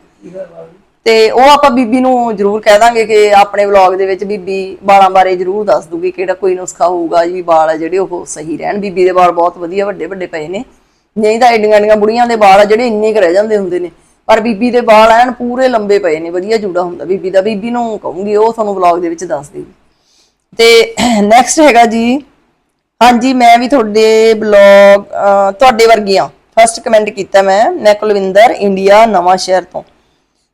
S1: ਤੇ ਉਹ ਆਪਾਂ ਬੀਬੀ ਨੂੰ ਜ਼ਰੂਰ ਕਹਿ ਦਾਂਗੇ ਕਿ ਆਪਣੇ ਵਲੌਗ ਦੇ ਵਿੱਚ ਬੀਬੀ ਵਾਲਾਂ ਬਾਰੇ ਜ਼ਰੂਰ ਦੱਸ ਦੂਗੀ ਕਿਹੜਾ ਕੋਈ ਨੁਸਖਾ ਹੋਊਗਾ, ਜੀ ਵਾਲ ਆ ਜਿਹੜੇ ਉਹ ਸਹੀ ਰਹਿਣ। ਬੀਬੀ ਦੇ ਵਾਲ ਬਹੁਤ ਵਧੀਆ, ਵੱਡੇ ਵੱਡੇ ਪਏ ਨੇ। ਨਹੀਂ ਤਾਂ ਐਡੀਆਂ ਐਡੀਆਂ ਬੁੜੀਆਂ ਦੇ ਵਾਲ ਆ ਜਿਹੜੇ ਇੰਨੇ ਕੁ ਰਹਿ ਜਾਂਦੇ ਹੁੰਦੇ ਨੇ। ਪਰ ਬੀਬੀ ਦੇ ਵਾਲ ਐਨ ਪੂਰੇ ਲੰਬੇ ਪਏ ਨੇ, ਵਧੀਆ ਜੂੜਾ ਹੁੰਦਾ ਬੀਬੀ ਦਾ। ਬੀਬੀ ਨੂੰ ਕਹੂੰਗੀ, ਉਹ ਤੁਹਾਨੂੰ ਵਲੌਗ ਦੇ ਵਿੱਚ ਦੱਸ ਦੇਗੀ ਤੇ ਨੈਕਸਟ ਹੈਗਾ ਜੀ, ਹਾਂਜੀ, ਮੈਂ ਵੀ ਤੁਹਾਡੇ ਬਲੌਗ ਤੁਹਾਡੇ ਵਰਗੀ ਵਰਗੀਆਂ। ਫਸਟ ਕਮੈਂਟ ਕੀਤਾ ਮੈਂ ਮੈਂ ਕੁਲਵਿੰਦਰ, ਇੰਡੀਆ ਨਵਾਂ ਸ਼ਹਿਰ ਤੋਂ।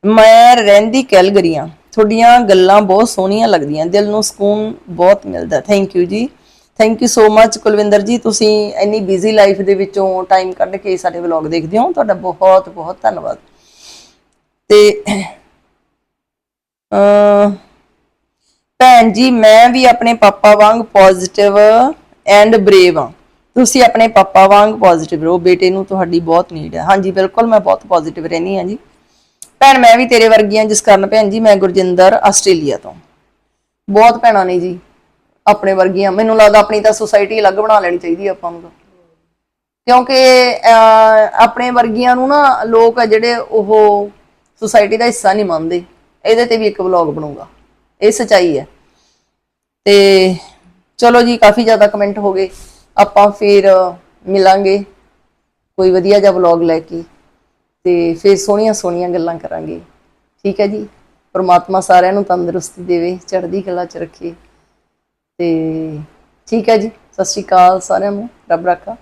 S1: ਮੈਂ ਰਹਿੰਦੀ ਕੈਲਗਰੀ ਹਾਂ। ਤੁਹਾਡੀਆਂ ਗੱਲਾਂ ਬਹੁਤ ਸੋਹਣੀਆਂ ਲੱਗਦੀਆਂ। ਦਿਲ ਨੂੰ ਸਕੂਨ ਬਹੁਤ ਮਿਲਦਾ। ਥੈਂਕ ਯੂ ਜੀ। Thank you so much Kulwinder ji. ਤੁਸੀਂ ਇੰਨੀ ਬਿਜ਼ੀ ਲਾਈਫ ਦੇ ਵਿੱਚੋਂ ਟਾਈਮ ਕੱਢ ਕੇ ਸਾਡੇ ਵਲੌਗ ਦੇਖਦੇ ਹੋ। ਤੁਹਾਡਾ ਬਹੁਤ ਬਹੁਤ ਧੰਨਵਾਦ। ਤੇ ਅ ਭੈਣ ਜੀ, ਮੈਂ ਵੀ ਆਪਣੇ ਪਾਪਾ ਵਾਂਗ ਪੋਜ਼ਿਟਿਵ ਐਂਡ ਬਰੇਵ ਹਾਂ। ਤੁਸੀਂ ਆਪਣੇ ਪਾਪਾ ਵਾਂਗ ਪੋਜ਼ਿਟਿਵ ਰਹੋ। ਬੇਟੇ ਨੂੰ ਤੁਹਾਡੀ ਬਹੁਤ ਨੀਡ ਹੈ। ਹਾਂਜੀ, ਬਿਲਕੁਲ, ਮੈਂ ਬਹੁਤ ਪੋਜ਼ਿਟਿਵ ਰਹਿੰਦੀ ਹਾਂ ਜੀ। ਭੈਣ, ਮੈਂ ਵੀ ਤੇਰੇ ਵਰਗੀ ਹਾਂ ਜਿਸ ਕਾਰਨ ਭੈਣ ਜੀ, ਮੈਂ ਗੁਰਜਿੰਦਰ ਆਸਟ੍ਰੇਲੀਆ ਤੋਂ। ਬਹੁਤ ਭੈਣਾਂ ਨੇ ਜੀ, ਆਪਣੇ ਵਰਗੀਆਂ। ਮੈਨੂੰ ਲੱਗਦਾ ਆਪਣੀ ਤਾਂ ਸੁਸਾਇਟੀ ਅਲੱਗ ਬਣਾ ਲੈਣੀ ਚਾਹੀਦੀ ਆਪਾਂ ਨੂੰ ਕਿਉਂਕਿ ਆਪਣੇ ਵਰਗੀਆਂ ਨੂੰ ਨਾ ਲੋਕ ਆ ਜਿਹੜੇ ਉਹ ਸੁਸਾਇਟੀ ਦਾ ਹਿੱਸਾ ਨਹੀਂ ਮੰਨਦੇ। ਇਹਦੇ ਤੇ ਵੀ ਇੱਕ ਵਲੌਗ ਬਣੂਗਾ। ਇਹ ਸਚਾਈ ਹੈ। ਤੇ ਚਲੋ ਜੀ, ਕਾਫੀ ਜ਼ਿਆਦਾ ਕਮੈਂਟ ਹੋ ਗਏ। ਆਪਾਂ ਫਿਰ ਮਿਲਾਂਗੇ। ਕੋਈ ਵਧੀਆ ਜਿਹਾ ਵਲੌਗ ਲੈ ਕੇ। ਤੇ ਫਿਰ ਸੋਹਣੀਆਂ ਸੋਹਣੀਆਂ ਗੱਲਾਂ ਕਰਾਂਗੇ। ਠੀਕ ਹੈ ਜੀ? ਪਰਮਾਤਮਾ ਸਾਰਿਆਂ ਨੂੰ ਤੰਦਰੁਸਤੀ ਦੇਵੇ, ਚੜ੍ਹਦੀ ਕਲਾ ਚ ਰੱਖੇ। ਤੇ ਠੀਕ ਹੈ ਜੀ? ਸਤਿ ਸ਼੍ਰੀ ਅਕਾਲ ਸਾਰਿਆਂ ਨੂੰ। ਰੱਬ ਰਾਖਾ।